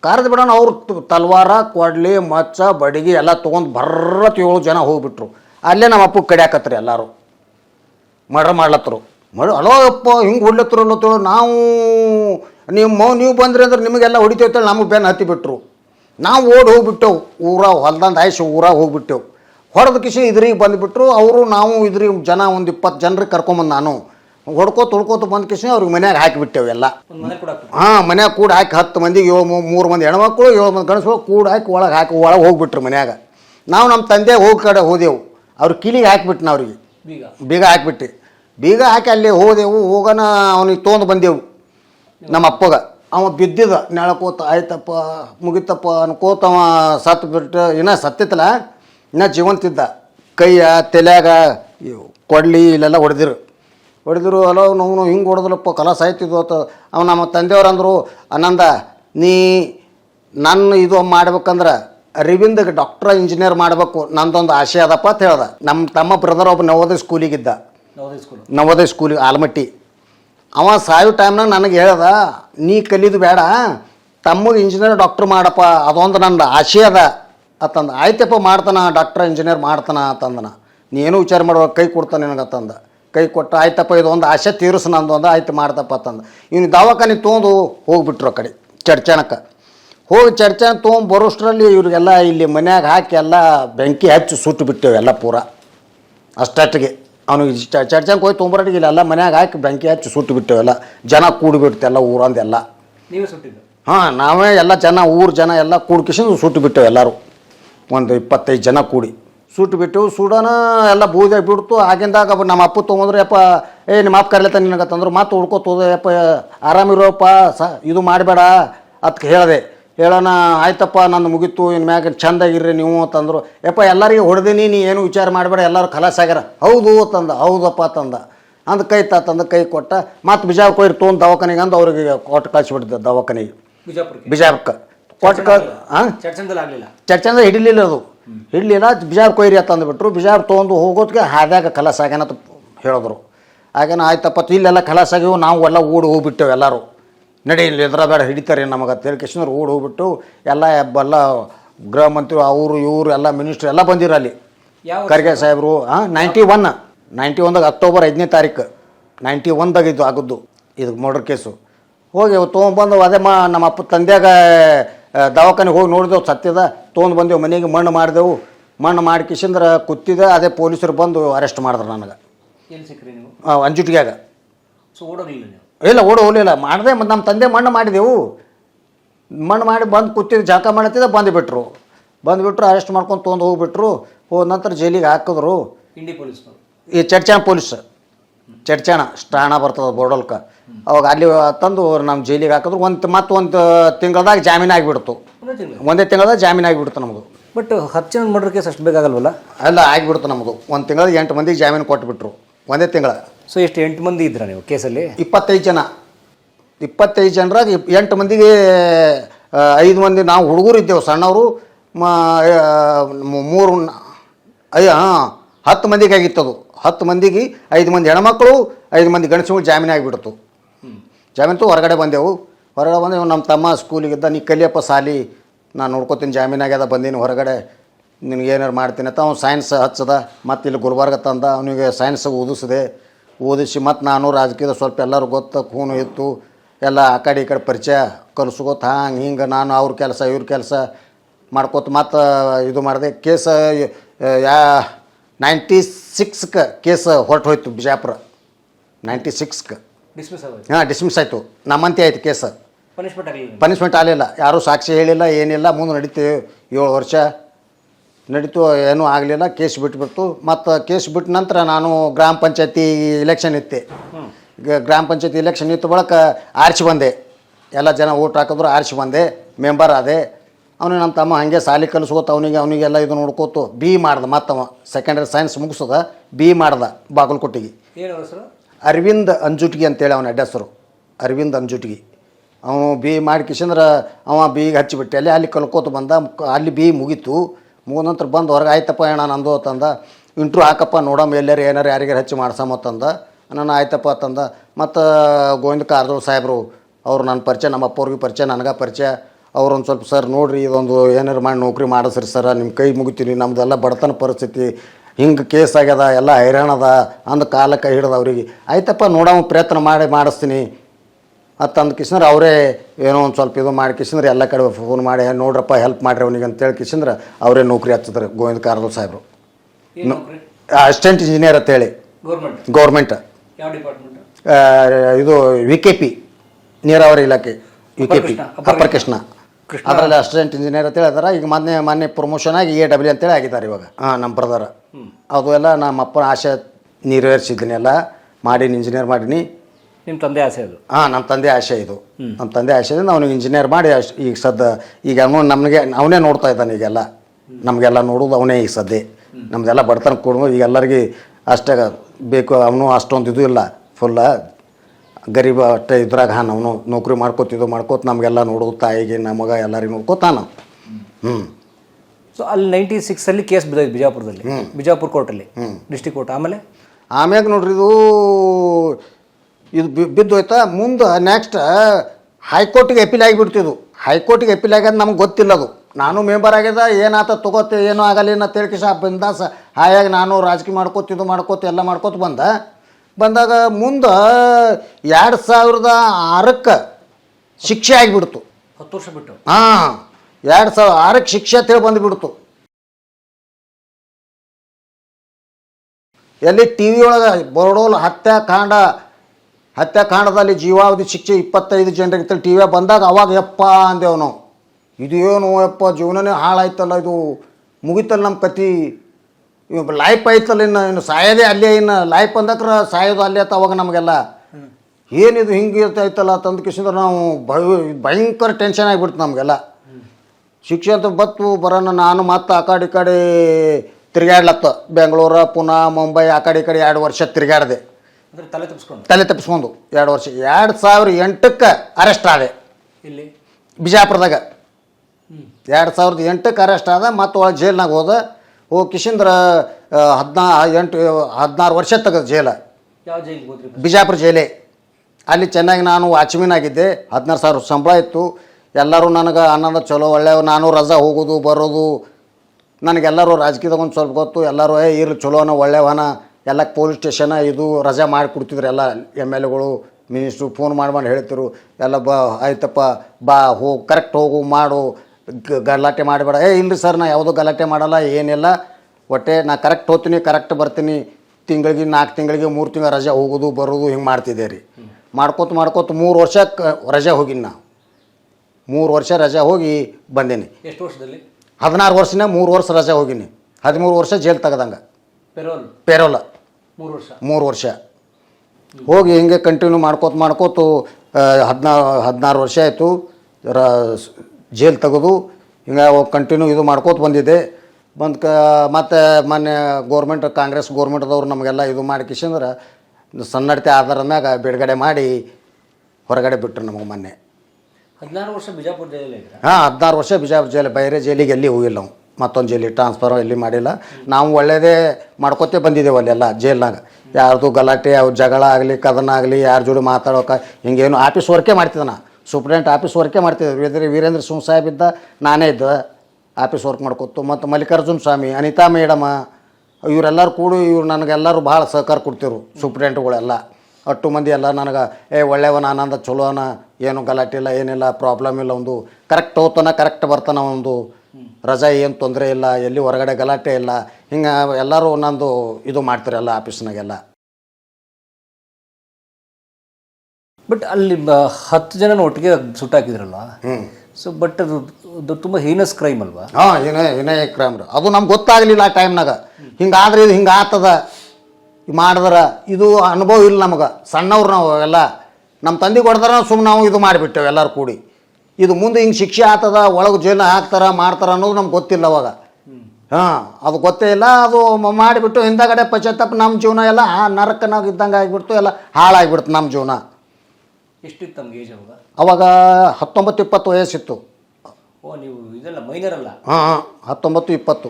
ಕರೆದು ಬಿಡೋಣ ಅವ್ರು ತಲ್ವಾರ, ಕೊಡ್ಲಿ, ಮಚ್ಚ, ಬಡಿಗೆ ಎಲ್ಲ ತೊಗೊಂಡು ಬರ್ರತ್ ಏಳು ಜನ ಹೋಗ್ಬಿಟ್ರು. ಅಲ್ಲೇ ನಮ್ಮ ಅಪ್ಪ ಕಡಿಯಾಕತ್ರಿ ಎಲ್ಲರೂ. ಮರ್ಡರ್ ಮಾಡ್ಲತ್ತರು ಮರ್ಡ ಅಲೋ ಅಪ್ಪ, ಹಿಂಗೆ ಹೊಡ್ಲತ್ತರು ಅಲ್ಲತ್ತರು ನಾವು ನಿಮ್ಮ ನೀವು ಬಂದ್ರಿ ಅಂದ್ರೆ ನಿಮಗೆಲ್ಲ ಹೊಡಿತೇವೆ ನಮಗೆ ಬೆನ್ನು ಹತ್ತಿ ಬಿಟ್ರು. ನಾವು ಓಡಿ ಹೋಗ್ಬಿಟ್ಟೆವು. ಊರ ಹೊಲ್ದಂದು ಆಯ್ಸು ಊರ ಹೋಗ್ಬಿಟ್ಟೆವು. ಹೊಡೆದ ಕಿಸಿ ಇದ್ರಿಗೆ ಬಂದುಬಿಟ್ರು. ಅವರು, ನಾವು ಇದ್ರಿಗೆ ಜನ ಒಂದು ಇಪ್ಪತ್ತು ಜನರಿಗೆ ಕರ್ಕೊಂಬಂದು ನಾನು. ಹೊಡ್ಕೋತ ಹೊಡ್ಕೋತ ಬಂದ ಕಿಶನ್ ಅವ್ರಿಗೆ ಮನ್ಯಾಗ ಹಾಕಿಬಿಟ್ಟೆವು ಎಲ್ಲ. ಹಾಂ ಮನ್ಯಾಗ ಕೂಡ ಹಾಕಿ ಹತ್ತು ಮಂದಿಗೆ ಏಳು ಮೂರು ಮಂದಿ ಹೆಣ್ಮಕ್ಳು ಏಳು ಮಂದಿ ಗಂಡಸರು ಕೂಡ ಹಾಕಿ ಒಳಗೆ ಹಾಕಿ ಒಳಗೆ ಹೋಗ್ಬಿಟ್ರು ಮನ್ಯಾಗ. ನಾವು ನಮ್ಮ ತಂದೆ ಹೋಗಿ ಕಡೆ ಹೋದೆವು. ಅವ್ರ ಕಿಲಿಗೆ ಹಾಕಿಬಿಟ್ನ ಅವ್ರಿಗೆ ಬೀಗ. ಹಾಕಿಬಿಟ್ಟು. ಬೀಗ ಹಾಕಿ ಅಲ್ಲಿ ಹೋದೆವು ಹೋಗೋಣ ಅವನಿಗೆ ತೊಗೊಂಡು ಬಂದೆವು. ನಮ್ಮ ಅಪ್ಪಗ. ಅವ ಬಿದ್ದಿದ ನೆಳಕೋತ ಆಯ್ತಪ್ಪ ಮುಗಿತಪ್ಪ ಅನ್ಕೋತ ಅವ ಸತ್ತು ಬಿಟ್ಟು ಇನ್ನೂ ಸತ್ತಿತ್ತಲ್ಲ ಇನ್ನೂ ಜೀವಂತಿದ್ದ ಕೈಯ ತಲೆಯಾಗ ಕೊಡ್ಲಿ ಇಲ್ಲೆಲ್ಲ ಹೊಡೆದಿರು. ಹೊಡೆದಿರು ಅಲೋ ನಾವು ಹಿಂಗೆ ಹೊಡೆದ್ರಪ್ಪ ಕಲಾ ಸಾಯ್ತಿದ್ವು ಅಂತ. ಅವ ನಮ್ಮ ತಂದೆಯವ್ರು ಅಂದರು ಆನಂದ ನೀ ನನ್ನ ಇದು ಮಾಡ್ಬೇಕಂದ್ರೆ ಅರವಿಂದಗೆ ಡಾಕ್ಟ್ರ ಇಂಜಿನಿಯರ್ ಮಾಡಬೇಕು. ನಂದೊಂದು ಆಸೆ ಅದಪ್ಪ ಅಂತ ಹೇಳ್ದೆ. ನಮ್ಮ ತಮ್ಮ ಬ್ರದರ್ ಒಬ್ಬ ನವೋದಯ ಸ್ಕೂಲಿಗಿದ್ದ ನವೋದಯ ಸ್ಕೂಲ್ ನವೋದಯ ಸ್ಕೂಲಿಗೆ ಆಲಮಟ್ಟಿ. ಅವ ಸಾಯೋ ಟೈಮ್ನಾಗ ನನಗೆ ಹೇಳ್ದ ನೀ ಕಲಿದು ಬೇಡ ತಮ್ಮಗೆ ಇಂಜಿನಿಯರ್ ಡಾಕ್ಟ್ರ್ ಮಾಡಪ್ಪ ಅದೊಂದು ನನ್ನ ಆಸೆ ಅದ. ಅತ್ತಂದ ಆಯ್ತಪ್ಪ ಮಾಡ್ತಾನ ಡಾಕ್ಟ್ರ್ ಇಂಜಿನಿಯರ್ ಮಾಡ್ತಾನ ಅಂತಂದನ ನೀ ಏನೂ ವಿಚಾರ ಮಾಡುವ ಕೈ ಕೊಡ್ತಾನೆ ನನಗತ್ತಂದ ಕೈ ಕೊಟ್ಟ ಆಯ್ತಪ್ಪ ಇದೊಂದು ಆಸೆ ತೀರಿಸು ನಂದು ಒಂದು ಆಯ್ತು ಮಾಡ್ತಪ್ಪ ತಂದು. ಇವ್ನು ದವಾಖಾನೆ ತೊಗೊಂಡು ಹೋಗ್ಬಿಟ್ರು ಆ ಕಡೆ ಚರ್ಚನಕ್ಕೆ ಹೋಗಿ ಚರ್ಚನ ತೊಗೊಂಡು ಬರೋಷ್ಟರಲ್ಲಿ ಇವ್ರಿಗೆಲ್ಲ ಇಲ್ಲಿ ಮನ್ಯಾಗ ಹಾಕಿ ಎಲ್ಲ ಬೆಂಕಿ ಹಚ್ಚಿ ಸುಟ್ಟು ಬಿಟ್ಟೆವು ಎಲ್ಲ ಪೂರ. ಅಷ್ಟಟ್ಟಿಗೆ ಅವನಿಗೆ ಚರ್ಚೆಗೆ ಹೋಗಿ ಇಲ್ಲ ಇಲ್ಲೆಲ್ಲ ಮನ್ಯಾಗ ಹಾಕಿ ಬೆಂಕಿ ಹಚ್ಚಿ ಸುಟ್ಟು ಬಿಟ್ಟೇವೆಲ್ಲ ಜನ ಕೂಡಿಬಿಡ್ತೆಲ್ಲ ಊರಂದೆಲ್ಲ ನೀವೇ ಸುಟ್ಟಿದ್ದು? ಹಾಂ ನಾವೇ ಎಲ್ಲ ಜನ ಊರು ಜನ ಎಲ್ಲ ಕೂಡ್ಕಿಸಿಂದು ಸುಟ್ಟು ಬಿಟ್ಟೇವೆ ಎಲ್ಲರೂ. ಒಂದು ಇಪ್ಪತ್ತೈದು ಜನ ಕೂಡಿ. ಸುಟ್ಟು ಬಿಟ್ಟೆವು ಸುಡೋಣ ಎಲ್ಲ ಬೂದಿ ಬಿಡ್ತು. ಆಗಿಂದಾಗ ನಮ್ಮ ಅಪ್ಪ ತೊಗೊಂಡ್ರೆ ಯಪ್ಪ ಏ ನಿಮ್ಮ ಅಪ್ಪ ಕರಿಲತ್ತ ನಿನಗತ್ತಂದ್ರೆ ಮತ್ತೆ ಉಳ್ಕೊತ ಹೋದೆ ಯಪ್ಪ ಆರಾಮಿರೋಪ್ಪ ಸ ಇದು ಮಾಡಬೇಡ. ಅದಕ್ಕೆ ಹೇಳಿದೆ. ಹೇಳೋಣ ಆಯ್ತಪ್ಪ ನಂದು ಮುಗಿತು ಇನ್ನು ಮ್ಯಾಗ ಚಂದಾಗಿರ್ರಿ ನೀವು ಅಂತಂದ್ರು. ಯಪ್ಪ ಎಲ್ಲರಿಗೆ ಹೊಡೆದೀನಿ ನೀ ಏನು ವಿಚಾರ ಮಾಡಬೇಡ ಎಲ್ಲರೂ ಕಲಾಸಾಗ್ಯಾರ ಆಗ್ಯಾರ. ಹೌದು ತಂದ. ಹೌದಪ್ಪ ತಂದ. ಅಂದ ಕೈ ತಂದ ಕೈ ಕೊಟ್ಟ. ಮತ್ತು ಬಿಜಾಪುರ ಕೊಯ್ರಿ ತೊಗೊಂಡು ದವಾಖಾನೆಗೆ ಅಂದು ಅವ್ರಿಗೆ ಕೊಟ್ಟು ಕಳಿಸ್ಬಿಟ್ಟಿದ್ದೆ ದವಾಖಾನೆಗೆ. ಬಿಜಾಪುರ ಬಿಜಾಪುರಕ್ಕೆ ಕೊಟ್ಟು ಕಳ್ ಹಾಂ ಚರ್ಚಂದಲ್ಲಿ ಆಗಲಿಲ್ಲ. ಚರ್ಚಂದ್ರೆ ಹಿಡಿಲಿಲ್ಲ ಅದು. ಹಿಡಲಿಲ್ಲ ಬಿಜಾರ್ ಕೊಯ್ರಿ ಅಂತ ಅಂದ್ಬಿಟ್ರು. ಬಿಜಾರ್ ತೊಗೊಂಡು ಹೋಗೋದಕ್ಕೆ ಹಾದ್ಯಾಗ ಕಲಸ ಆಗ್ಯಾನಂತ ಹೇಳಿದ್ರು. ಆಗೇನ ಆಯ್ತಪ್ಪ ಇಲ್ಲೆಲ್ಲ ಕಲಸ ಆಗ್ಯವು ನಾವು ಎಲ್ಲ ಓಡಿ ಹೋಗ್ಬಿಟ್ಟೆವು ಎಲ್ಲರೂ. ನಡಿ ಇಲ್ಲಿ ಎದ್ರ ಬೇಡ ಹಿಡಿತಾರೆ ನಮಗೆ ಅಂತ ಹೇಳಿ ಕೃಷ್ಣರು ಓಡಿ ಹೋಗ್ಬಿಟ್ಟು ಎಲ್ಲ ಎಲ್ಲ ಗೃಹ ಮಂತ್ರಿ ಅವರು ಇವರು ಎಲ್ಲ ಮಿನಿಸ್ಟ್ರು ಎಲ್ಲ ಬಂದಿರ ಅಲ್ಲಿ. ಖರ್ಗೆ ಸಾಹೇಬರು ಹಾಂ ನೈಂಟಿ ಒನ್ ನೈಂಟಿ ಒಂದಾಗ ಅಕ್ಟೋಬರ್ ಐದನೇ ತಾರೀಕು. ನೈಂಟಿ ಒನ್ದಾಗ ಇದು ಆಗದ್ದು ಇದು ಮರ್ಡರ್ ಕೇಸು ಹೋಗಿ ತೊಗೊಂಬಂದು ಅದೇ ಮಾ ನಮ್ಮ ಅಪ್ಪ ತಂದೆಯಾಗ ದವಾಖಾನೆಗೆ ಹೋಗಿ ನೋಡಿದೆವು ಸತ್ಯದ ತೊಗೊಂಡು ಬಂದೆವು ಮನೆಗೆ ಮಣ್ಣು ಮಾಡಿದೆವು ಮಣ್ಣು ಮಾಡಿ ಕುತ್ತಿದೆ ಅದೇ ಪೊಲೀಸರು ಬಂದು ಅರೆಸ್ಟ್ ಮಾಡಿದ್ರು ನನಗೆ. ಎಲ್ಲಿ ಸಿಕ್ಕ್ರಿ ನೀವು? ಅಂಜುಟಿಗ್ಯಾಗ ಸೊ ನೀವು? ಇಲ್ಲ ಓಡ ಹೋಗಲಿಲ್ಲ ಮಾಡಿದೆ ಮತ್ತು ನಮ್ಮ ತಂದೆ ಮಣ್ಣು ಮಾಡಿದೆವು. ಮಣ್ಣು ಮಾಡಿ ಬಂದು ಕೂತಿದ್ದು ಜಳಕ ಮಾಡತ್ತಿದ್ದ ಬಂದುಬಿಟ್ರು. ಬಂದುಬಿಟ್ರು ಅರೆಸ್ಟ್ ಮಾಡ್ಕೊಂಡು ತೊಗೊಂಡು ಹೋಗ್ಬಿಟ್ರು. ಹೋದ ನಂತರ ಜೈಲಿಗೆ ಹಾಕಿದ್ರು. ಇಂಡಿ ಪೊಲೀಸ್ ಈ ಚಡ್ಚಾಣ ಪೊಲೀಸ್. ಚಡ್ಚಾಣ ಸ್ಟಾಣ ಬರ್ತದೆ ಬೋರ್ಡಲ್ಕ. ಅವಾಗ ಅಲ್ಲಿ ತಂದು ನಮ್ಮ ಜೈಲಿಗೆ ಹಾಕಿದ್ರು. ಒಂದು ಮತ್ತು ಒಂದು ತಿಂಗಳದಾಗ ಜಾಮೀನು ಆಗಿಬಿಡ್ತು. ಒಂದೇ ತಿಂಗಳು. ಒಂದೇ ತಿಂಗಳದಾಗ ಜಾಮೀನು ಆಗಿಬಿಡ್ತು ನಮ್ಮದು ಬಟ್ ಹತ್ತು ಜನ ಮರ್ಡರ್ ಕೇಸ್ ಅಷ್ಟು ಬೇಕಾಗಲ್ವಲ್ಲ? ಅಲ್ಲ ಆಗಿಬಿಡ್ತು ನಮ್ಮದು ಒಂದು ತಿಂಗಳಿಗೆ ಎಂಟು ಮಂದಿಗೆ ಜಾಮೀನು ಕೊಟ್ಬಿಟ್ರು. ಒಂದೇ ತಿಂಗಳ. ಸೊ ಎಷ್ಟು ಎಂಟು ಮಂದಿ ಇದ್ರ ನೀವು ಕೇಸಲ್ಲಿ? ಇಪ್ಪತ್ತೈದು ಜನ. ಇಪ್ಪತ್ತೈದು ಜನರಾಗ ಇಪ್- ಎಂಟು ಮಂದಿಗೆ ಐದು ಮಂದಿ ನಾವು ಹುಡುಗರು ಇದ್ದೇವೆ ಸಣ್ಣವರು ಮೂರು ಅಯ್ಯ ಹಾಂ ಹತ್ತು ಮಂದಿಗೆ ಆಗಿತ್ತದು. ಹತ್ತು ಮಂದಿಗೆ ಐದು ಮಂದಿ ಹೆಣ್ಮಕ್ಳು ಐದು ಮಂದಿ ಗಂಡಸುಗಳು ಜಾಮೀನು ಆಗಿಬಿಡ್ತು. ಜಾಮೀನು ಹೊರಗಡೆ ಬಂದೆವು. ಹೊರಗಡೆ ಬಂದೆವು ನಮ್ಮ ತಮ್ಮ ಸ್ಕೂಲಿಗಿದ್ದ ನೀ ಕಲಿಯಪ್ಪ ಸಾಲಿ, ನಾನು ನೋಡ್ಕೊತೀನಿ ಜಾಮೀನಾಗ್ಯದ ಬಂದೀನಿ ಹೊರಗಡೆ. ನಿನಗೆ ಏನಾರು ಮಾಡ್ತೀನಿ ಅಂತ ಅವ್ನು ಸೈನ್ಸ್ ಹಚ್ಚದ. ಮತ್ತು ಇಲ್ಲಿ ಗುಲ್ಬರ್ಗ ತಂದ, ಅವನಿಗೆ ಸೈನ್ಸ್ ಓದಿಸಿದೆ. ಓದಿಸಿ ಮತ್ತು ನಾನು ರಾಜಕೀಯದ ಸ್ವಲ್ಪ ಎಲ್ಲರೂ ಗೊತ್ತ, ಖೂನು ಇತ್ತು. ಎಲ್ಲ ಆ ಕಡೆ ಈ ಕಡೆ ಪರಿಚಯ ಕಲಿಸ್ಕೋತ, ಹಂಗೆ ಹಿಂಗೆ ನಾನು ಅವ್ರ ಕೆಲಸ, ಇವ್ರ ಕೆಲಸ ಮಾಡ್ಕೋತ ಮತ್ತು ಇದು ಮಾಡಿದೆ. ಕೇಸ, ಯಾ ನೈಂಟಿ ಸಿಕ್ಸ್ಕ ಕೇಸ್ ಹೊರಟು ಹೋಯ್ತು ಬಿಜಾಪುರ. ನೈಂಟಿ ಸಿಕ್ಸ್ಗೆ ಡಿಸ್ಮಿಸ್ ಆಗೋದು ಹಾಂ ಡಿಸ್ಮಿಸ್ ಆಯಿತು. ನಮ್ಮಂತೆ ಆಯ್ತು ಕೇಸ್ ಪನಿಷ್ಮೆಂಟ್ ಆಗಲಿಲ್ಲ. ಪನಿಷ್ಮೆಂಟ್ ಆಗಲಿಲ್ಲ. ಯಾರೂ ಸಾಕ್ಷಿ ಹೇಳಿಲ್ಲ ಏನಿಲ್ಲ. ಮುಂದೆ ನಡೀತು ಏಳು ವರ್ಷ. ನಡೀತು ಏನೂ ಆಗಲಿಲ್ಲ. ಕೇಸ್ ಬಿಟ್ಬಿಡ್ತು. ಮತ್ತು ಕೇಸ್ ಬಿಟ್ಟ ನಂತರ ನಾನು ಗ್ರಾಮ ಪಂಚಾಯತಿ ಇಲೆಕ್ಷನ್ ಇತ್ತೆ. ಗ್ರಾಮ ಪಂಚಾಯತಿ ಇಲೆಕ್ಷನ್ ಇತ್ತು ಬಳಕ ಆರ್ಚಿ ಬಂದೆ. ಎಲ್ಲ ಜನ ಓಟ್ ಹಾಕಿದ್ರು ಆರ್ಚಿ ಬಂದೆ. ಮೆಂಬರ್ ಆದೆ. ಅವನು ನಮ್ಮ ತಮ್ಮ ಹಾಗೆ ಸಾಲಿ ಕಲಿಸ್ಕೋತ ಅವನಿಗೆ ಅವನಿಗೆಲ್ಲ ಇದು ನೋಡ್ಕೋತು. ಬಿ ಮಾಡ್ದ ಮತ್ತವ ಸೆಕೆಂಡರಿ ಸೈನ್ಸ್ ಮುಗಿಸದ ಬಿ ಮಾಡ್ದ ಬಾಗಲಕೋಟೆಗೆ. ಏನು ಹೆಸರು? ಅರವಿಂದ್ ಅಂಜುಟ್ಗಿ ಅಂತೇಳಿ ಅವನ ಅಡ್ಡ ಹೆಸರು ಅರವಿಂದ್ ಅಂಜುಟ್ಗಿ. ಅವನು ಬಿ ಮಾಡಿ ಕಿಶಂದ್ರ ಅವ ಬಿಗೆ ಹಚ್ಚಿಬಿಟ್ಟೆ. ಅಲ್ಲಿ ಅಲ್ಲಿ ಕಲ್ಕೋತ ಬಂದ. ಅಲ್ಲಿ ಬಿ ಮುಗೀತು. ಮುಗಿದ ನಂತರ ಬಂದು ಹೊರಗೆ ಆಯ್ತಪ್ಪ ಅಣ್ಣ ನಂದು ತಂದ. ಇಂಟ್ರೂ ಹಾಕಪ್ಪ ನೋಡಮ್ಮ ಎಲ್ಲರೂ ಏನಾರು ಯಾರಿಗಾರು ಹಚ್ಚಿ ಮಾಡ್ಸಮ್ಮತ್ತಂದ ನಾನು ಆಯ್ತಪ್ಪ ತಂದ. ಮತ್ತು ಗೋವಿಂದ ಕಾರದೋಳು ಸಾಹೇಬರು, ಅವ್ರು ನನ್ನ ಪರಿಚಯ, ನಮ್ಮ ಅಪ್ಪವ್ರಿಗೆ ಪರಿಚಯ, ನನಗೆ ಪರಿಚಯ. ಅವ್ರೊಂದು ಸ್ವಲ್ಪ, ಸರ್ ನೋಡಿರಿ, ಇದೊಂದು ಏನಾರು ಮಾಡಿ ನೌಕರಿ ಮಾಡಿಸ್ರಿ ಸರ್. ನಿಮ್ಮ ಕೈ ಮುಗಿತೀನಿ. ನಮ್ಮದೆಲ್ಲ ಬಡತನ ಪರಿಸ್ಥಿತಿ. ಹಿಂಗೆ ಕೇಸ್ ಆಗ್ಯದ ಎಲ್ಲ ಹೈರಾಣದ ಅಂದ ಕಾಲಕ್ಕೆ ಹಿಡಿದ ಅವ್ರಿಗೆ. ಆಯ್ತಪ್ಪ ನೋಡೋ ಪ್ರಯತ್ನ ಮಾಡಿ ಮಾಡಿಸ್ತೀನಿ. ಮತ್ತು ಅಂದ ಕಿಶಂದ್ರೆ ಅವರೇ ಏನೋ ಒಂದು ಸ್ವಲ್ಪ ಇದು ಮಾಡಿ ಕಿಶನ್ರ ಎಲ್ಲ ಕಡೆ ಫೋನ್ ಮಾಡಿ ನೋಡ್ರಪ್ಪ ಹೆಲ್ಪ್ ಮಾಡ್ರಿ ಅವ್ನಿಗೆ ಅಂತೇಳಿ ಕಿಶನ್ರ ಅವರೇ ನೌಕರಿ ಹಚ್ಚಿದ್ರು ಗೋವಿಂದ ಕಾರ್ದು ಸಾಹೇಬರು. ಅಸಿಸ್ಟೆಂಟ್ ಇಂಜಿನಿಯರ್ ಅಂತ ಹೇಳಿ. ಗೌರ್ಮೆಂಟ್ ಇದು ವಿ ಕೆ ಪಿ ನೀರಾವರಿ ಇಲಾಖೆ V K P upper Krishna ಅದರಲ್ಲಿ ಅಸಿಸ್ಟೆಂಟ್ ಇಂಜಿನಿಯರ್ ಅಂತೇಳಿ ಅದಾರ. ಈಗ ಮೊನ್ನೆ ಮೊನ್ನೆ ಪ್ರಮೋಷನ್ ಆಗಿ ಎ ಡಬ್ಲ್ಯೂ ಅಂತೇಳಿ ಆಗಿದ್ದಾರೆ ಇವಾಗ. ಹಾಂ ನಮ್ಮ ಬ್ರದರ್ ಅದು ಎಲ್ಲ ನಮ್ಮ ಅಪ್ಪನ ಆಸೆ ನೆರವೇರಿಸಿದ್ದೀನಿ ಎಲ್ಲ. ಮಾಡೀನಿ ಇಂಜಿನಿಯರ್ ಮಾಡೀನಿ. ನಿಮ್ಮ ತಂದೆ ಆಸೆ ಇದು ಹಾಂ ನಮ್ಮ ತಂದೆ ಆಸೆ ಇದು. ನಮ್ಮ ತಂದೆ ಆಸೆದಿಂದ ಅವನಿಗೆ ಇಂಜಿನಿಯರ್ ಮಾಡಿ ಅಷ್ಟು ಈಗ ಸದ್ದ ಈಗ ಅವನು ನಮಗೆ ಅವನೇ ನೋಡ್ತಾ ಇದ್ದಾನೆ ಈಗೆಲ್ಲ ನಮಗೆಲ್ಲ ನೋಡೋದು ಅವನೇ ಈಗ ಸದ್ಯ ನಮ್ದೆಲ್ಲ ಬಡತನ ಕೊಡುವ ಈಗ ಎಲ್ಲರಿಗೆ ಅಷ್ಟೇ ಬೇಕು. ಅವನು ಅಷ್ಟೊಂದು ಇದು ಇಲ್ಲ. ಫುಲ್ಲ ಗರೀಬ ಅಷ್ಟೇ ಇದ್ರಾಗ ಹಾಂ ನಾವು ನೌಕರಿ ಮಾಡ್ಕೋತಿದ್ದು ಮಾಡ್ಕೋತ ನಮಗೆಲ್ಲ ನೋಡೋದು ತಾಯಿಗೆ ನಮಗೆ ಎಲ್ಲರಿಗೂ ನೋಡ್ಕೋತಾನ ಹ್ಞೂ ಸೊ ಅಲ್ಲಿ ನೈಂಟಿ ಸಿಕ್ಸಲ್ಲಿ ಕೇಸ್ ಬಿದ್ದೋಯ್ತು ಬಿಜಾಪುರದಲ್ಲಿ ಬಿಜಾಪುರ ಕೋರ್ಟಲ್ಲಿ ಡಿಸ್ಟಿಕ್ ಕೋರ್ಟ್ ಆಮೇಲೆ? ಆಮ್ಯಾಗ ನೋಡ್ರಿ ಇದು ಇದು ಬಿದ್ದು ಬಿದ್ದೋಯ್ತಾ? ಮುಂದೆ ನೆಕ್ಸ್ಟ್ ಹೈಕೋರ್ಟಿಗೆ ಅಪೀಲ್ ಆಗಿಬಿಡ್ತಿದ್ದು ಹೈಕೋರ್ಟಿಗೆ ಅಪೀಲ್ ಆಗ್ಯದ ನಮ್ಗೆ ಗೊತ್ತಿಲ್ಲ ಅದು. ನಾನು ಮೆಂಬರ್ ಆಗ್ಯದ ಏನಾತ ತಗೋತೆ ಏನೋ ಆಗಲ್ಲ ಏನೋ ಬಂದ ಸ ಹಾಯಾಗಿ ನಾನು ರಾಜಕೀಯ ಮಾಡ್ಕೋತಿದ್ದು ಮಾಡ್ಕೋತ ಎಲ್ಲ ಮಾಡ್ಕೋತ ಬಂದ. ಬಂದಾಗ ಮುಂದೆ ಎರಡು ಸಾವಿರದ ಆರಕ್ಕೆ ಶಿಕ್ಷೆ ಆಗಿಬಿಡ್ತು. ಹತ್ತು ವರ್ಷ ಬಿಟ್ಟು. ಹಾಂ ಎರಡು ಸಾವಿರ ಆರಕ್ಕೆ ಶಿಕ್ಷೆ ಅಂತೇಳಿ ಬಂದುಬಿಡ್ತು. ಎಲ್ಲಿ ಟಿ ವಿ ಒಳಗೆ ಬರೋಡೋಲ್ ಹತ್ಯಾಕಾಂಡ ಹತ್ಯಾಕಾಂಡದಲ್ಲಿ ಜೀವಾವಧಿ ಶಿಕ್ಷೆ ಇಪ್ಪತ್ತೈದು ಜನರಿಗೆ ಟಿ ವಿ ಬಂದಾಗ ಅವಾಗ ಯಪ್ಪ ಅಂದೇವು ನಾವು ಇದು ಏನು ಯಪ್ಪ ಜೀವನನೇ ಹಾಳಾಯ್ತಲ್ಲ ಇದು. ಮುಗಿತಲ್ಲ ನಮ್ಮ ಕತಿ ಇವ್ ಲೈಫ್ ಐತಲ್ಲ ಇನ್ನು ಇನ್ನು ಸಾಯೋದೇ ಅಲ್ಲೇ ಇನ್ನು ಲೈಫ್ ಅಂದಕ್ರ ಸಾಯೋದು ಅಲ್ಲೇ ಆತ ಅವಾಗ ನಮಗೆಲ್ಲ. ಏನಿದು ಹಿಂಗೆ ಇರ್ತೈತಲ್ಲ ತಂದು ಕಿಸಿದ್ರೆ ನಾವು ಭಯ ಭಯಂಕರ ಟೆನ್ಷನ್ ಆಗಿಬಿಡ್ತು ನಮಗೆಲ್ಲ. ಶಿಕ್ಷೆ ಅಂತ ಬತ್ತು ಬರೋಣ ನಾನು ಮತ್ತೆ ಆ ಕಡೆ ಈ ಕಡೆ ತಿರುಗಾಡ್ಲತ್ತ ಬೆಂಗಳೂರು ಪುನಃ ಮುಂಬೈ ಆ ಕಡೆ ಈ ಕಡೆ ಎರಡು ವರ್ಷ ತಿರುಗಾಡ್ದೆ ತಲೆ ತಪ್ಪಿಸ್ಕೊಂಡು ತಲೆ ತಪ್ಪಿಸ್ಕೊಂಡು ಎರಡು ವರ್ಷ ಎರಡು ಸಾವಿರ ಎಂಟಕ್ಕೆ ಅರೆಸ್ಟ್ ಆದೆ. ಇಲ್ಲಿ ಬಿಜಾಪುರದಾಗ. ಎರಡು ಸಾವಿರದ ಎಂಟಕ್ಕೆ ಅರೆಸ್ಟ್ ಆದ ಮತ್ತೆ ಒಳಗೆ ಜೈಲ್ನಾಗ ಹೋದ. ಹೋಗಿ ಕಿಶಿಂದ್ರ ಹದಿನಾ ಎಂಟು ಹದಿನಾರು ವರ್ಷ ತೆಗೆದು ಜೈಲ. ಯಾವ ಜೈಲಿಗೆ ಹೋದ್ರಿ ಬಿಜಾಪುರ ಜೈಲೆ. ಅಲ್ಲಿ ಚೆನ್ನಾಗಿ ನಾನು ವಾಚ್ಮೀನ್ ಆಗಿದ್ದೆ. ಹದಿನಾರು ಸಾವಿರ ಸಂಬಳ ಇತ್ತು. ಎಲ್ಲರೂ ನನಗೆ ಆನಂದ ಚಲೋ ಒಳ್ಳೆ ನಾನು ರಜಾ ಹೋಗೋದು ಬರೋದು. ನನಗೆಲ್ಲರೂ ರಾಜಕೀಯದಾಗ ಒಂದು ಸ್ವಲ್ಪ ಗೊತ್ತು. ಎಲ್ಲರೂ ಏ ಇರ್ಲಿ ಚಲೋನ ಒಳ್ಳೆಯವನ. ಎಲ್ಲ ಪೊಲೀಸ್ ಸ್ಟೇಷನ ಇದು ರಜಾ ಮಾಡಿ ಕೊಡ್ತಿದ್ರು ಎಲ್ಲ ಎಂ ಎಲ್ ಎಗಳು ಮಿನಿಸ್ಟ್ರು. ಫೋನ್ ಮಾಡಿ ಮಾಡಿ ಹೇಳ್ತಿರು ಎಲ್ಲ ಬಾ ಆಯ್ತಪ್ಪ ಬಾ ಹೋಗಿ ಕರೆಕ್ಟ್ ಹೋಗು ಮಾಡು. ಗಲಾಟೆ ಮಾಡಬೇಡ. ಏ ಇಲ್ರಿ ಸರ್ ನಾ ಯಾವುದೂ ಗಲಾಟೆ ಮಾಡಲ್ಲ ಏನಿಲ್ಲ. ಒಟ್ಟೆ ನಾ ಕರೆಕ್ಟ್ ಹೋಗ್ತೀನಿ ಕರೆಕ್ಟ್ ಬರ್ತೀನಿ. ತಿಂಗಳಿಗೆ ನಾಲ್ಕು ತಿಂಗಳಿಗೆ ಮೂರು ತಿಂಗಳು ರಜೆ ಹೋಗೋದು ಬರೋದು ಹಿಂಗೆ ಮಾಡ್ತಿದ್ದೆ ರೀ. ಮಾಡ್ಕೋತ ಮಾಡ್ಕೋತ ಮೂರು ವರ್ಷ ಕ- ರಜೆ ಹೋಗಿನಿ ನಾ. ಮೂರು ವರ್ಷ ರಜೆ ಹೋಗಿ ಬಂದೀನಿ. ಎಷ್ಟು ವರ್ಷದಲ್ಲಿ? ಹದಿನಾರು ವರ್ಷನೇ ಮೂರು ವರ್ಷ ರಜೆ ಹೋಗಿನಿ. ಹದಿಮೂರು ವರ್ಷ ಜೈಲು ತೆಗ್ದಂಗೆ. ಪೆರೋಲ್? ಪೆರೋಲ. ಮೂರು ವರ್ಷ? ಮೂರು ವರ್ಷ. ಹೋಗಿ ಹಿಂಗೆ ಕಂಟಿನ್ಯೂ ಮಾಡ್ಕೋತ ಮಾಡ್ಕೋತು ಹದಿನಾರು ಹದಿನಾರು ವರ್ಷ ಆಯಿತು. ರ ಜೈಲು ತೆಗೆದು ಹಿಂಗೆ ಕಂಟಿನ್ಯೂ ಇದು ಮಾಡ್ಕೋತ ಬಂದಿದ್ದೆ. ಬಂದು ಕ ಮತ್ತು ಮೊನ್ನೆ ಗೋರ್ಮೆಂಟ್ ಕಾಂಗ್ರೆಸ್ ಗೋರ್ಮೆಂಟ್ದವ್ರು ನಮಗೆಲ್ಲ ಇದು ಮಾಡಿ ಕಿಶಂದ್ರೆ ಸನ್ನಡತೆ ಆಧಾರದ ಮ್ಯಾಗ ಬಿಡುಗಡೆ ಮಾಡಿ ಹೊರಗಡೆ ಬಿಟ್ಟರು ನಮಗೆ ಮೊನ್ನೆ. ಹದಿನಾರು ವರ್ಷ ಬಿಜಾಪುರ ಜೈಲಲ್ಲಿ ಹಾಂ ಹದಿನಾರು ವರ್ಷ ಬಿಜಾಪುರ ಜೈಲು ಬೇರೆ ಜೈಲಿಗೆ ಎಲ್ಲಿ ಹೋಗಿಲ್ಲ ನಾವು. ಮತ್ತೊಂದು ಜೈಲಿಗೆ ಟ್ರಾನ್ಸ್ಫರ್ ಎಲ್ಲಿ ಮಾಡಿಲ್ಲ. ನಾವು ಒಳ್ಳೆಯದೇ ಮಾಡ್ಕೋತೇ ಬಂದಿದ್ದೇವೆ ಅಲ್ಲೆಲ್ಲ ಜೈಲ್ನಾಗ. ಯಾರ್ದು ಗಲಾಟೆ ಅವು ಜಗಳ ಆಗಲಿ ಕದನ ಆಗಲಿ ಯಾರ ಜೋಡಿ ಮಾತಾಡೋಕೆ ಹಿಂಗೇನು ಆಫೀಸ್ ವರ್ಕೇ ಮಾಡ್ತಿದ್ದೆ ನಾ. ಸೂಪ್ರೆಂಟ್ ಆಫೀಸ್ ವರ್ಕೇ ಮಾಡ್ತಿದ್ದೆ. ವೀರೇಂದ್ರ ವೀರೇಂದ್ರ ಸಿಂಗ್ ಸಾಹೇಬ್ ಇದ್ದ ನಾನೇ ಇದ್ದ ಆಫೀಸ್ ವರ್ಕ್ ಮಾಡ್ಕೊತು ಮತ್ತು ಮಲ್ಲಿಕಾರ್ಜುನ ಸ್ವಾಮಿ, ಅನಿತಾ ಮೇಡಮ, ಇವರೆಲ್ಲರೂ ಕೂಡ ಇವ್ರು ನನಗೆಲ್ಲರೂ ಭಾಳ ಸಹಕಾರ ಕೊಡ್ತಿರು ಸೂಪ್ರೆಂಟ್ಗಳೆಲ್ಲ ಅಟ್ಟು ಮಂದಿ ಎಲ್ಲ ನನಗೆ, ಏ, ಒಳ್ಳೆಯವನ, ಆನಂದ ಚಲೋನ ಏನು ಗಲಾಟೆ ಇಲ್ಲ, ಏನಿಲ್ಲ ಪ್ರಾಬ್ಲಮ್ ಇಲ್ಲ, ಒಂದು ಕರೆಕ್ಟ್ ಹೋಗ್ತಾನ ಕರೆಕ್ಟ್ ಬರ್ತಾನ, ಒಂದು ರಜಾ ಏನು ತೊಂದರೆ ಇಲ್ಲ, ಎಲ್ಲಿ ಹೊರಗಡೆ ಗಲಾಟೆ ಇಲ್ಲ. ಹಿಂಗೆ ಎಲ್ಲರೂ ನಂದು ಇದು ಮಾಡ್ತಾರೆ ಎಲ್ಲ ಆಫೀಸ್ನಾಗೆಲ್ಲ ಬಟ್ ಅಲ್ಲಿ ಬ- ಹತ್ತು ಜನ ಒಟ್ಟಿಗೆ ಸುಟ್ಟಾಕಿದ್ರಲ್ಲ ಹ್ಞೂ ಸೊ ಬಟ್ ಅದು ಅದು ತುಂಬ ಹೀನಸ್ ಕ್ರೈಮ್ ಅಲ್ವಾ? ಹಾಂ ಏನೇ ಏನೇ ಕ್ರೈಮ್ ರೀ ಅದು ನಮ್ಗೆ ಗೊತ್ತಾಗಲಿಲ್ಲ ಆ ಟೈಮ್ನಾಗ ಹಿಂಗಾದ್ರೆ ಇದು ಹಿಂಗೆ ಆತದ ಮಾಡಿದ್ರೆ ಇದು ಅನುಭವ ಇಲ್ಲ ನಮಗೆ. ಸಣ್ಣವ್ರು ನಾವು ಎಲ್ಲ. ನಮ್ಮ ತಂದೆ ಕೊಡ್ತಾರ ಸುಮ್ಮನೆ ನಾವು ಇದು ಮಾಡಿಬಿಟ್ಟೆವು ಎಲ್ಲರೂ ಕೂಡಿ. ಇದು ಮುಂದೆ ಹಿಂಗೆ ಶಿಕ್ಷೆ ಆಗ್ತದ ಒಳಗೆ ಜೀವನ ಹಾಕ್ತಾರ ಮಾಡ್ತಾರ ಅನ್ನೋದು ನಮ್ಗೆ ಗೊತ್ತಿಲ್ಲ ಅವಾಗ. ಹಾಂ ಅದು ಗೊತ್ತೇ ಇಲ್ಲ ಅದು ಮ- ಮಾಡಿಬಿಟ್ಟು ಹಿಂದಗಡೆ ಪಶ್ಚಾತ್ತಾಪ ನಮ್ಮ ಜೀವನ ಎಲ್ಲ ಆ ನರಕನಾಗ ಇದ್ದಂಗೆ ಆಗಿಬಿಡ್ತು ಎಲ್ಲ ಹಾಳಾಗಿಬಿಡ್ತು ನಮ್ಮ ಜೀವನ. ಎಷ್ಟಿತ್ತು ತಮ್ಗೆ ಏಜ್ ಅವಾಗ? ಅವಾಗ ಹತ್ತೊಂಬತ್ತು ಇಪ್ಪತ್ತು ವಯಸ್ಸಿತ್ತು. ಓ ನೀವು ಇದೆಲ್ಲ ಮೈನರ್ ಅಲ್ಲ? ಹಾಂ ಹಾಂ ಹತ್ತೊಂಬತ್ತು ಇಪ್ಪತ್ತು.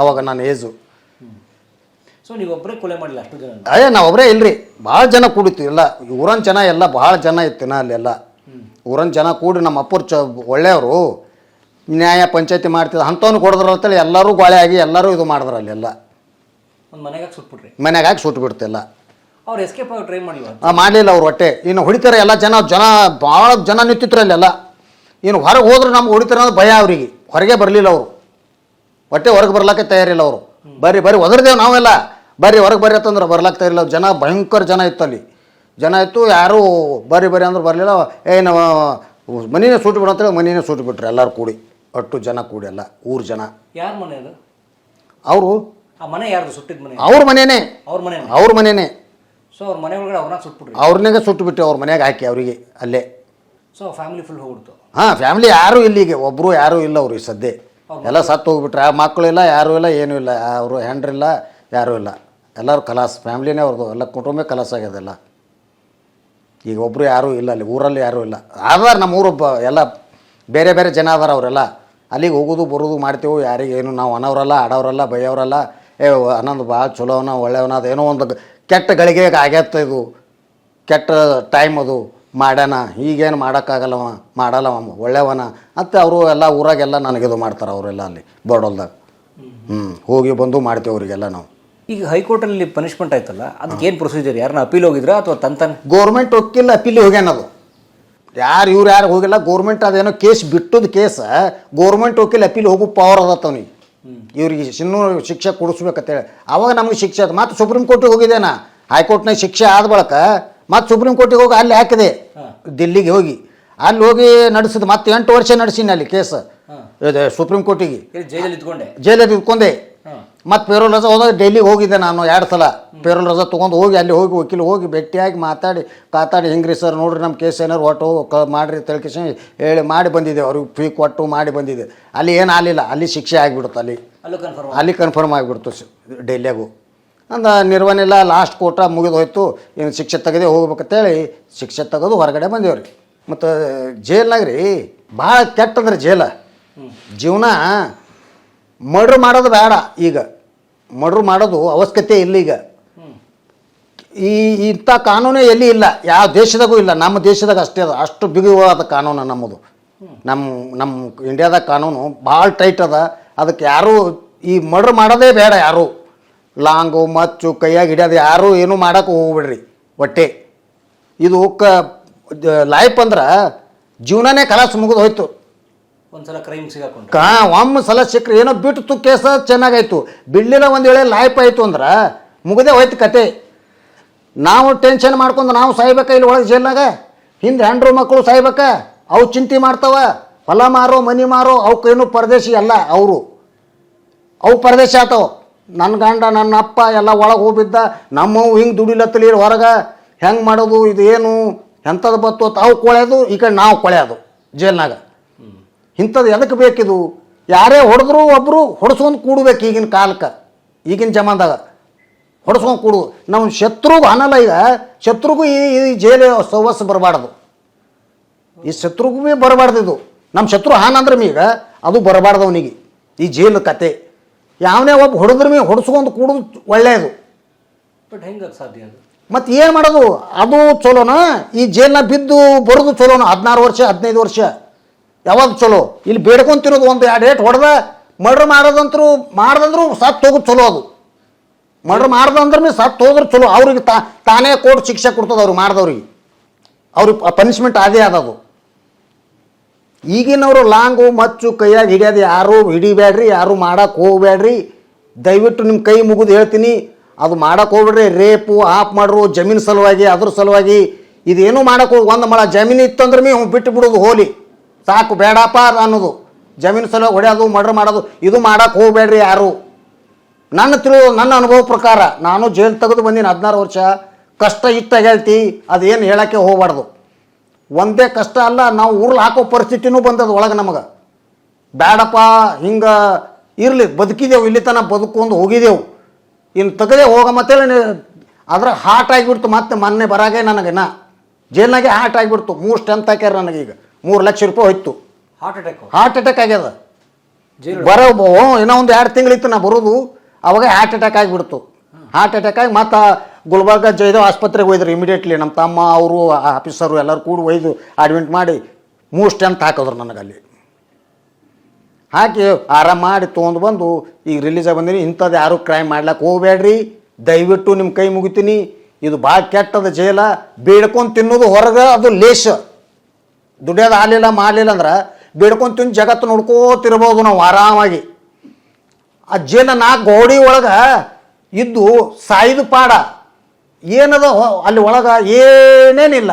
ಅವಾಗ ನಾನು ಏಜು ಸೊ ನೀವು ಒಬ್ಬರೇ ಕೊಲೆ ಮಾಡಿಲ್ಲ ಅಷ್ಟು ಜನ? ಅಯ್ಯ ನಾವು ಒಬ್ಬರೇ ಇಲ್ರಿ. ಭಾಳ ಜನ ಕೂಡಿತ್ತು. ಎಲ್ಲ ಊರನ್ ಜನ ಎಲ್ಲ ಭಾಳ ಜನ ಇತ್ತು ನಾ ಅಲ್ಲೆಲ್ಲ ಊರನ್ ಜನ ಕೂಡಿ ನಮ್ಮ ಅಪ್ಪರು ಚ ಒಳ್ಳೆಯವರು. ನ್ಯಾಯ ಪಂಚಾಯತಿ ಮಾಡ್ತಿದ್ರು ಅಂಥವ್ನು ಕೊಡಿದ್ರು ಅಂತೇಳಿ ಎಲ್ಲರೂ ಗೋಳೆ ಆಗಿ ಎಲ್ಲರೂ ಇದು ಮಾಡಿದ್ರು ಅಲ್ಲೆಲ್ಲ ಒಂದು ಮನೆಗೆ ಸುಟ್ಬಿಟ್ರಿ. ಮನ್ಯಾಗ ಹಾಕಿ ಸುಟ್ಟು ಬಿಡ್ತಿಲ್ಲ ಅವ್ರು ಎಸ್ಕೇಪ್ ಆಗಿ ಟ್ರೈ ಮಾಡಿಲ್ಲ ಮಾಡಲಿಲ್ಲ ಅವ್ರು ಹೊಟ್ಟೆ. ಇನ್ನು ಹೊಡಿತಾರೆ ಎಲ್ಲ ಜನ ಜನ ಭಾಳ ಜನ ನಿಂತಿತ್ತು ಅಲ್ಲೆಲ್ಲ ಇನ್ನು ಹೊರಗೆ ಹೋದ್ರೆ ನಮ್ಗೆ ಹೊಡಿತಾರೆ ಅನ್ನೋದು ಭಯ ಅವರಿಗೆ. ಹೊರಗೆ ಬರಲಿಲ್ಲ ಅವರು. ಹೊಟ್ಟೆ ಹೊರಗೆ ಬರ್ಲಕ್ಕೆ ತಯಾರಿಲ್ಲ ಅವರು. ಬರ್ರಿ ಬರ್ರಿ ಒದರ್ದೇವು ನಾವೆಲ್ಲ. ಬರ್ರಿ ಹೊರಗೆ ಬರ್ರಿ ಅಂತಂದ್ರೆ ಬರ್ಲಾಕ್ ತಯಾರಿಲ್ಲ. ಜನ ಭಯಂಕರ ಜನ ಇತ್ತು ಅಲ್ಲಿ. ಜನ ಇತ್ತು ಯಾರೂ ಬರ್ರಿ ಬರ್ರಿ ಅಂದ್ರೆ ಬರಲಿಲ್ಲ. ಏ ನಾವು ಮನಿನೇ ಸೂಟ್ ಬಿಡು ಅಂತೇಳಿ ಮನಿನೇ ಸೂಟ್ ಬಿಟ್ರು ಎಲ್ಲರೂ ಕೂಡಿ. ಒಟ್ಟು ಜನ ಕೂಡಿ ಎಲ್ಲ ಊರು ಜನ. ಯಾರ ಮನೆ ಅದು? ಅವರು? ಆ ಮನೆ ಯಾರ್ದು? ಸುಟ್ಟಿದ ಮನೆ? ಅವ್ರ ಮನೆಯೇ ಅವ್ರ ಮನೆ ಅವ್ರ ಮನೇನೆ. ಸೊ ಅವ್ರ ಮನೆ ಒಳಗಡೆ ಅವ್ರನ್ನ ಸುಟ್ಬಿಟ್ರಿ ಅವ್ರನ್ನೇ ಸುಟ್ಟು ಬಿಟ್ಟು ಅವ್ರ ಮನೆಗೆ ಹಾಕಿ ಅವರಿಗೆ ಅಲ್ಲೇ. ಸೊ ಫ್ಯಾಮಿಲಿ ಫುಲ್ ಹೋಗ್ಬಿಡ್ತು. ಹಾಂ ಫ್ಯಾಮಿಲಿ ಯಾರೂ ಇಲ್ಲಿಗೆ ಒಬ್ಬರು ಯಾರೂ ಇಲ್ಲ ಅವ್ರಿಗೆ ಈ ಸದ್ಯ. ಎಲ್ಲ ಸತ್ತು ಹೋಗ್ಬಿಟ್ರೆ. ಆ ಮಕ್ಕಳು ಇಲ್ಲ ಯಾರೂ ಇಲ್ಲ ಏನೂ ಇಲ್ಲ. ಅವರು ಹೆಂಡ್ರಿಲ್ಲ ಯಾರೂ ಇಲ್ಲ. ಎಲ್ಲರೂ ಕಲಾಸ್ ಫ್ಯಾಮ್ಲಿನೇ ಅವ್ರದ್ದು ಎಲ್ಲ ಕುಟುಂಬ ಕಲಾಸ್ ಆಗ್ಯದೆಲ್ಲ. ಈಗ ಒಬ್ಬರು ಯಾರೂ ಇಲ್ಲ ಅಲ್ಲಿ ಊರಲ್ಲಿ ಯಾರೂ ಇಲ್ಲ. ಅದಾರ ನಮ್ಮ ಊರು ಬ ಎಲ್ಲ ಬೇರೆ ಬೇರೆ ಜನ ಅದಾರ ಅವರೆಲ್ಲ. ಅಲ್ಲಿಗೆ ಹೋಗೋದು ಬರೋದು ಮಾಡ್ತೇವೆ ಯಾರಿಗೆ ಏನು ನಾವು ಅನ್ನೋರಲ್ಲ ಆಡೋರಲ್ಲ ಬೈಯೋರಲ್ಲ ಏ ಅನ್ನೊಂದು ಭಾಳ ಚಲೋವನ ಒಳ್ಳೆಯವನ ಅದೇನೋ ಒಂದು ಕೆಟ್ಟ ಗಳಿಗೆ ಆಗ್ಯತ್ತ ಇದು. ಕೆಟ್ಟ ಟೈಮ್ ಅದು. ಮಾಡ್ಯಾನ. ಈಗೇನು ಮಾಡೋಕ್ಕಾಗಲ್ಲವ? ಮಾಡಲ್ಲವ ಒಳ್ಳೆಯವನ ಅಂತ ಅವರು ಎಲ್ಲ ಊರಾಗೆಲ್ಲ ನನಗಿದು ಮಾಡ್ತಾರೆ ಅವರೆಲ್ಲ ಅಲ್ಲಿ ಬೋರ್ಡಲ್ದಾಗ. ಹ್ಞೂ ಹೋಗಿ ಬಂದು ಮಾಡ್ತೇವೆ ಅವರಿಗೆಲ್ಲ ನಾವು. ಈಗ ಹೈಕೋರ್ಟಲ್ಲಿ ಪನಿಷ್ಮೆಂಟ್ ಆಯ್ತಲ್ಲ ಅದಕ್ಕೆ ಏನು ಪ್ರೊಸೀಜರ್ ಯಾರನ್ನ ಅಪೀಲ್ ಹೋಗಿದ್ರಾ ಅಥವಾ ತಂತಾನೆ ಗೋರ್ಮೆಂಟ್ ಒಕ್ಕಿಲ್ಲ ಅಪೀಲ್ ಹೋಗ್ಯಾನದು ಯಾರು ಇವ್ರು ಯಾರು ಹೋಗಿಲ್ಲ ಗೋರ್ಮೆಂಟ್ ಅದೇನೋ ಕೇಸ್ ಬಿಟ್ಟದ ಕೇಸ ಗೋರ್ಮೆಂಟ್ ವಕೀಲ ಅಪೀಲ್ ಹೋಗೋ ಪವರ್ ಅದತ್ತ ಅವ್ನಿಗೆ. ಇವ್ರಿಗೆ ಇನ್ನೂ ಶಿಕ್ಷೆ ಕೊಡಿಸ್ಬೇಕಂತೇಳಿ. ಅವಾಗ ನಮಗೆ ಶಿಕ್ಷೆ ಅದು ಮತ್ತು ಸುಪ್ರೀಂ ಕೋರ್ಟಿಗೆ ಹೋಗಿದ್ದೇನ? ಹೈಕೋರ್ಟ್ನಾಗ ಶಿಕ್ಷೆ ಆದ ಬಳಿಕ ಮತ್ತು ಸುಪ್ರೀಂ ಕೋರ್ಟಿಗೆ ಹೋಗಿ ಅಲ್ಲಿ ಹಾಕಿದೆ. ದಿಲ್ಲಿಗೆ ಹೋಗಿ. ಅಲ್ಲಿ ಹೋಗಿ ನಡೆಸಿದ ಮತ್ತೆ ಎಂಟು ವರ್ಷ ನಡೆಸಿನ ಅಲ್ಲಿ ಕೇಸ್. ಸುಪ್ರೀಂ ಕೋರ್ಟಿಗೆ. ಜೈಲಲ್ಲಿ ಇದ್ಕೊಂಡೆ. ಜೈಲಲ್ಲಿ ಇದ್ಕೊಂಡೆ. ಮತ್ತು ಪೇರೋಲ್ ರಜಾ ಹೋದಾಗ ಡೈಲಿ ಹೋಗಿದ್ದೆ ನಾನು ಎರಡು ಸಲ. ಪೇರೋಲ್ ರಜಾ ತೊಗೊಂಡು ಹೋಗಿ ಅಲ್ಲಿ ಹೋಗಿ ವಕೀಲ್ ಹೋಗಿ ಭೇಟಿಯಾಗಿ ಮಾತಾಡಿ ಕಾತಾಡಿ ಹಿಂಗ್ರಿ ಸರ್ ನೋಡ್ರಿ ನಮ್ಮ ಕೇಸ್ ಏನಾರು ಒಟ್ಟು ಕ ಮಾಡಿರಿ ತಿಳ್ಕಿಸಿ ಹೇಳಿ ಮಾಡಿ ಬಂದಿದ್ದೆ. ಅವ್ರಿಗೆ ಫೀ ಕೊಟ್ಟು ಮಾಡಿ ಬಂದಿದ್ದೆ. ಅಲ್ಲಿ ಏನು ಆಗಲಿಲ್ಲ. ಅಲ್ಲಿ ಶಿಕ್ಷೆ ಆಗಿಬಿಡುತ್ತೆ ಅಲ್ಲಿ. ಅಲ್ಲೂ ಕನ್ಫರ್ಮ್ ಅಲ್ಲಿ ಕನ್ಫರ್ಮ್ ಆಗಿಬಿಡ್ತು ಡೈಲಿಯಾಗು ಅಂದ ನಿರ್ವಹಣೆ ಇಲ್ಲ ಲಾಸ್ಟ್ ಕೋಟ ಮುಗಿದು ಹೋಯ್ತು. ಏನು ಶಿಕ್ಷೆ ತೆಗೆದೇ ಹೋಗ್ಬೇಕಂತೇಳಿ ಶಿಕ್ಷೆ ತೆಗೆದು ಹೊರಗಡೆ ಬಂದೇವ್ರಿ. ಮತ್ತು ಜೈಲ್ನಾಗ ರೀ ಭಾಳ ಕೆಟ್ಟಂದ್ರೆ ಜೇಲ. ಜೀವನ ಮರ್ಡ್ರ್ ಮಾಡೋದು ಬೇಡ ಈಗ. ಮರ್ಡ್ರ್ ಮಾಡೋದು ಅವಶ್ಯಕತೆ ಇಲ್ಲ ಈಗ. ಈ, ಇಂಥ ಕಾನೂನೇ ಎಲ್ಲಿ ಇಲ್ಲ? ಯಾವ ದೇಶದಾಗೂ ಇಲ್ಲ. ನಮ್ಮ ದೇಶದಾಗ ಅಷ್ಟೇ ಅದ. ಅಷ್ಟು ಬಿಗುವಾದ ಕಾನೂನು ನಮ್ಮದು. ನಮ್ಮ ನಮ್ಮ ಇಂಡಿಯಾದಾಗ ಕಾನೂನು ಭಾಳ ಟೈಟ್ ಅದ. ಅದಕ್ಕೆ ಯಾರೂ ಈ ಮರ್ಡ್ರ್ ಮಾಡೋದೇ ಬೇಡ ಯಾರು. ಲಾಂಗು, ಮಚ್ಚು, ಕೈಯಾಗಿ ಹಿಡಿಯೋದು ಯಾರೂ ಏನೂ ಮಾಡೋಕೆ ಹೋಗ್ಬಿಡ್ರಿ. ಒಟ್ಟೆ. ಇದು ಕ ಲೈಫ್ ಅಂದ್ರೆ ಜೀವನನೇ ಕಲಾಸು ಮುಗಿದು ಹೋಯ್ತು. ಕಾ, ಒಮ್ಮೆ ಸಲ ಸಿಕ್ಕ್ರೆ ಏನೋ ಬಿಟ್ಟು ಕೇಸ ಚೆನ್ನಾಗಾಯ್ತು. ಬಿಡ್ಲಿಲ್ಲ ಒಂದು ವೇಳೆ ಲೈಫ್ ಆಯಿತು ಅಂದ್ರೆ ಮುಗದೆ ಹೋಯ್ತು ಕತೆ. ನಾವು ಟೆನ್ಷನ್ ಮಾಡ್ಕೊಂಡು ನಾವು ಸಾಯ್ಬೇಕಾ ಇಲ್ಲಿ ಒಳಗೆ ಜೈಲ್ನಾಗ? ಹಿಂದೆ ಹೆಂಡ್ರು ಮಕ್ಕಳು ಸಾಯ್ಬೇಕ? ಅವು ಚಿಂತೆ ಮಾಡ್ತಾವ. ಹೊಲ ಮಾರೋ, ಮನಿ ಮಾರೋ ಏನು ಪರದೇಶಿ ಅಲ್ಲ ಅವರು. ಅವು ಪರದೇಶ ಆತವ. ನನ್ನ ಗಂಡ, ನನ್ನ ಅಪ್ಪ ಎಲ್ಲ ಒಳಗೆ ಹೋಗಿದ್ದ ನಮ್ಮವು ಹಿಂಗೆ ದುಡಿಲತ್ತಲಿ ಹೊರಗೆ. ಹೆಂಗೆ ಮಾಡೋದು, ಇದು ಏನು? ಎಂಥದ್ದು ಬತ್ತು ಅವು ಕೊಳೆಯೋದು ಈ ಕಡೆ ನಾವು ಕೊಳೆಯೋದು ಜೈಲ್ನಾಗ. ಇಂಥದ್ದು ಎದಕ್ಕೆ ಬೇಕಿದು? ಯಾರೇ ಹೊಡೆದ್ರು ಒಬ್ಬರು ಹೊಡ್ಸ್ಕೊಂಡು ಕೂಡಬೇಕು ಈಗಿನ ಕಾಲಕ್ಕೆ ಈಗಿನ ಜಮಾನದಾಗ. ಹೊಡ್ಸ್ಕೊಂಡು ಕೂಡು. ನಮ್ಮ ಶತ್ರುಗೂ ಅನ್ನಲ್ಲ ಈಗ. ಶತ್ರುಗೂ ಈ ಈ ಜೈಲು ಸವಸ್ಸು ಬರಬಾರ್ದು. ಈ ಶತ್ರುಗೂ ಭೀ ಬರಬಾರ್ದು ಇದು. ನಮ್ಮ ಶತ್ರು ಹಾನಂದ್ರೆ ಈಗ ಅದು ಬರಬಾರ್ದು ಅವನಿಗೆ ಈ ಜೈಲು ಕತೆ. ಯಾವನೇ ಒಬ್ಬ ಹೊಡೆದ್ರೆ ಮೀ ಹೊಡ್ಸ್ಕೊಂಡು ಕೂಡೋದು ಒಳ್ಳೆಯದು. ಬಟ್ ಹೆಂಗೆ ಸಾಧ್ಯ ಅದು? ಮತ್ತು ಏನು ಮಾಡೋದು? ಅದು ಚಲೋನ? ಈ ಜೈಲ್ನ ಬಿದ್ದು ಬರೋದು ಚಲೋನ? ಹದಿನಾರು ವರ್ಷ ಹದಿನೈದು ವರ್ಷ. ಯಾವಾಗ ಚಲೋ? ಇಲ್ಲಿ ಬೇಡ್ಕೊಂತಿರೋದು ಒಂದು ಎರಡು ಏಟ್ ಹೊಡೆದ ಮರ್ಡ್ರ್ ಮಾಡೋದಂತರೂ, ಮಾಡ್ದಂದ್ರು ಸತ್ತು ಹೋಗೋದು ಚಲೋ ಅದು. ಮರ್ಡ್ರ್ ಮಾಡ್ದಂದ್ರೆ ಸತ್ತು ಹೋದ್ರೆ ಚಲೋ. ಅವ್ರಿಗೆ ತಾ, ತಾನೇ ಕೋರ್ಟ್ ಶಿಕ್ಷೆ ಕೊಡ್ತದೆ ಅವ್ರು ಮಾಡ್ದವ್ರಿಗೆ. ಅವ್ರಿಗೆ ಪನಿಷ್ಮೆಂಟ್ ಅದೇ ಆದದು ಈಗಿನವರು ಲಾಂಗು, ಮಚ್ಚು, ಕೈಯಾಗಿ ಹಿಡಿಯೋದು ಯಾರು ಹಿಡಿಬೇಡ್ರಿ, ಯಾರು ಮಾಡಕ್ಕೆ ಹೋಗ್ಬೇಡ್ರಿ. ದಯವಿಟ್ಟು ನಿಮ್ಮ ಕೈ ಮುಗಿದು ಹೇಳ್ತೀನಿ. ಅದು ಮಾಡಕ್ಕೆ ಹೋಗ್ಬೇಡ್ರಿ. ರೇಪು ಆಫ್ ಮಾಡ್ರು, ಜಮೀನು ಸಲುವಾಗಿ, ಅದ್ರ ಸಲುವಾಗಿ. ಇದೇನು ಮಾಡಕ್ಕೆ ಹೋಗಿ ಒಂದು ಮಳ ಜಮೀನು ಇತ್ತಂದ್ರೆ ಮೀ ಬಿಟ್ಟು ಬಿಡೋದು ಹೋಲಿ. ಸಾಕು, ಬೇಡಪ್ಪ ಅನ್ನೋದು. ಜಮೀನು ಸಲ ಹೊಡೆಯೋದು, ಮರ್ಡರ್ ಮಾಡೋದು, ಇದು ಮಾಡಕ್ಕೆ ಹೋಗ್ಬೇಡ್ರಿ ಯಾರು? ನನ್ನ ತಿಳು, ನನ್ನ ಅನುಭವ ಪ್ರಕಾರ ನಾನು ಜೈಲು ತೆಗೆದು ಬಂದೀನಿ ಹದಿನಾರು ವರ್ಷ, ಕಷ್ಟ ಇತ್ತ ಹೇಳ್ತಿ, ಅದೇನು ಹೇಳೋಕ್ಕೆ ಹೋಗಬಾರ್ದು. ಒಂದೇ ಕಷ್ಟ ಅಲ್ಲ, ನಾವು ಉರ್ಲು ಹಾಕೋ ಪರಿಸ್ಥಿತಿನೂ ಬಂದದ ಒಳಗೆ ನಮಗೆ. ಬೇಡಪ್ಪ ಹಿಂಗೆ ಇರಲಿ, ಬದುಕಿದೆವು, ಇಲ್ಲಿ ತನಕ ಬದುಕೊಂಡು ಹೋಗಿದ್ದೆವು ಇನ್ನು ತೆಗದೆ ಹೋಗ ಮತ್ತೆ ಅದ್ರ ಹಾಟ್ ಆಗಿಬಿಡ್ತು ಮತ್ತೆ ಮೊನ್ನೆ ಬರಾಗೆ ನನಗೆ ನಾ. ಜೈಲ್ನಾಗೆ ಹಾಟ್ ಆಗಿಬಿಡ್ತು, ಮೂರು ಸ್ಟೆಂತ್ ಹಾಕ್ಯಾರ ನನಗೀಗ. ಮೂರು ಲಕ್ಷ ರೂಪಾಯಿ ಹೋಯ್ತು. ಹಾರ್ಟ್ ಅಟ್ಯಾಕ್ ಹಾರ್ಟ್ ಅಟ್ಯಾಕ್ ಆಗ್ಯದ. ಬರೋ ಇನ್ನೂ ಒಂದು ಎರಡು ತಿಂಗಳಿತ್ತು ನಾ ಬರೋದು ಅವಾಗ ಹಾರ್ಟ್ ಅಟ್ಯಾಕ್ ಆಗಿಬಿಡ್ತು. ಹಾರ್ಟ್ ಅಟ್ಯಾಕ್ ಆಗಿ ಮತ್ತು ಗುಲ್ಬರ್ಗ ಜಯದೇವ್ ಆಸ್ಪತ್ರೆಗೆ ಒಯ್ದ್ರು ಇಮಿಡಿಯೇಟ್ಲಿ ನಮ್ಮ ತಮ್ಮ ಅವರು ಆಫೀಸರು ಎಲ್ಲರೂ ಕೂಡ ಒಯ್ದು ಅಡ್ಮಿಂಟ್ ಮಾಡಿ ಮೂರು ಸ್ಟೆಂತ್ ಹಾಕಿದ್ರು ನನಗಲ್ಲಿ. ಹಾಕಿ ಆರಾಮ ಮಾಡಿ ತೊಗೊಂಡು ಬಂದು ಈಗ ರಿಲೀಸ್ ಆಗಿ ಬಂದೀನಿ. ಇಂಥದ್ದು ಯಾರು ಕ್ರೈಮ್ ಮಾಡ್ಲಿಕ್ಕೆ ಹೋಗ್ಬೇಡ್ರಿ. ದಯವಿಟ್ಟು ನಿಮ್ಮ ಕೈ ಮುಗಿತೀನಿ. ಇದು ಭಾಳ ಕೆಟ್ಟದ ಜೈಲ. ಬೇಡ್ಕೊಂಡು ತಿನ್ನೋದು ಹೊರಗೆ ಅದು ಲೇಷ ದುಡಿಯೋದು ಆಗಲಿಲ್ಲ ಮಾಡಲಿಲ್ಲ ಅಂದ್ರೆ ಬೇಡ್ಕೊಂಡು ತಿಂದು ಜಗತ್ತು ನೋಡ್ಕೋತಿರ್ಬೋದು ನಾವು ಆರಾಮಾಗಿ. ಆ ಜೇನ ನಾಲ್ಕು ಗೋಡಿ ಒಳಗೆ ಇದ್ದು ಸಾಯ್ದು ಪಾಡ. ಏನದ ಅಲ್ಲಿ ಒಳಗೆ ಏನೇನಿಲ್ಲ.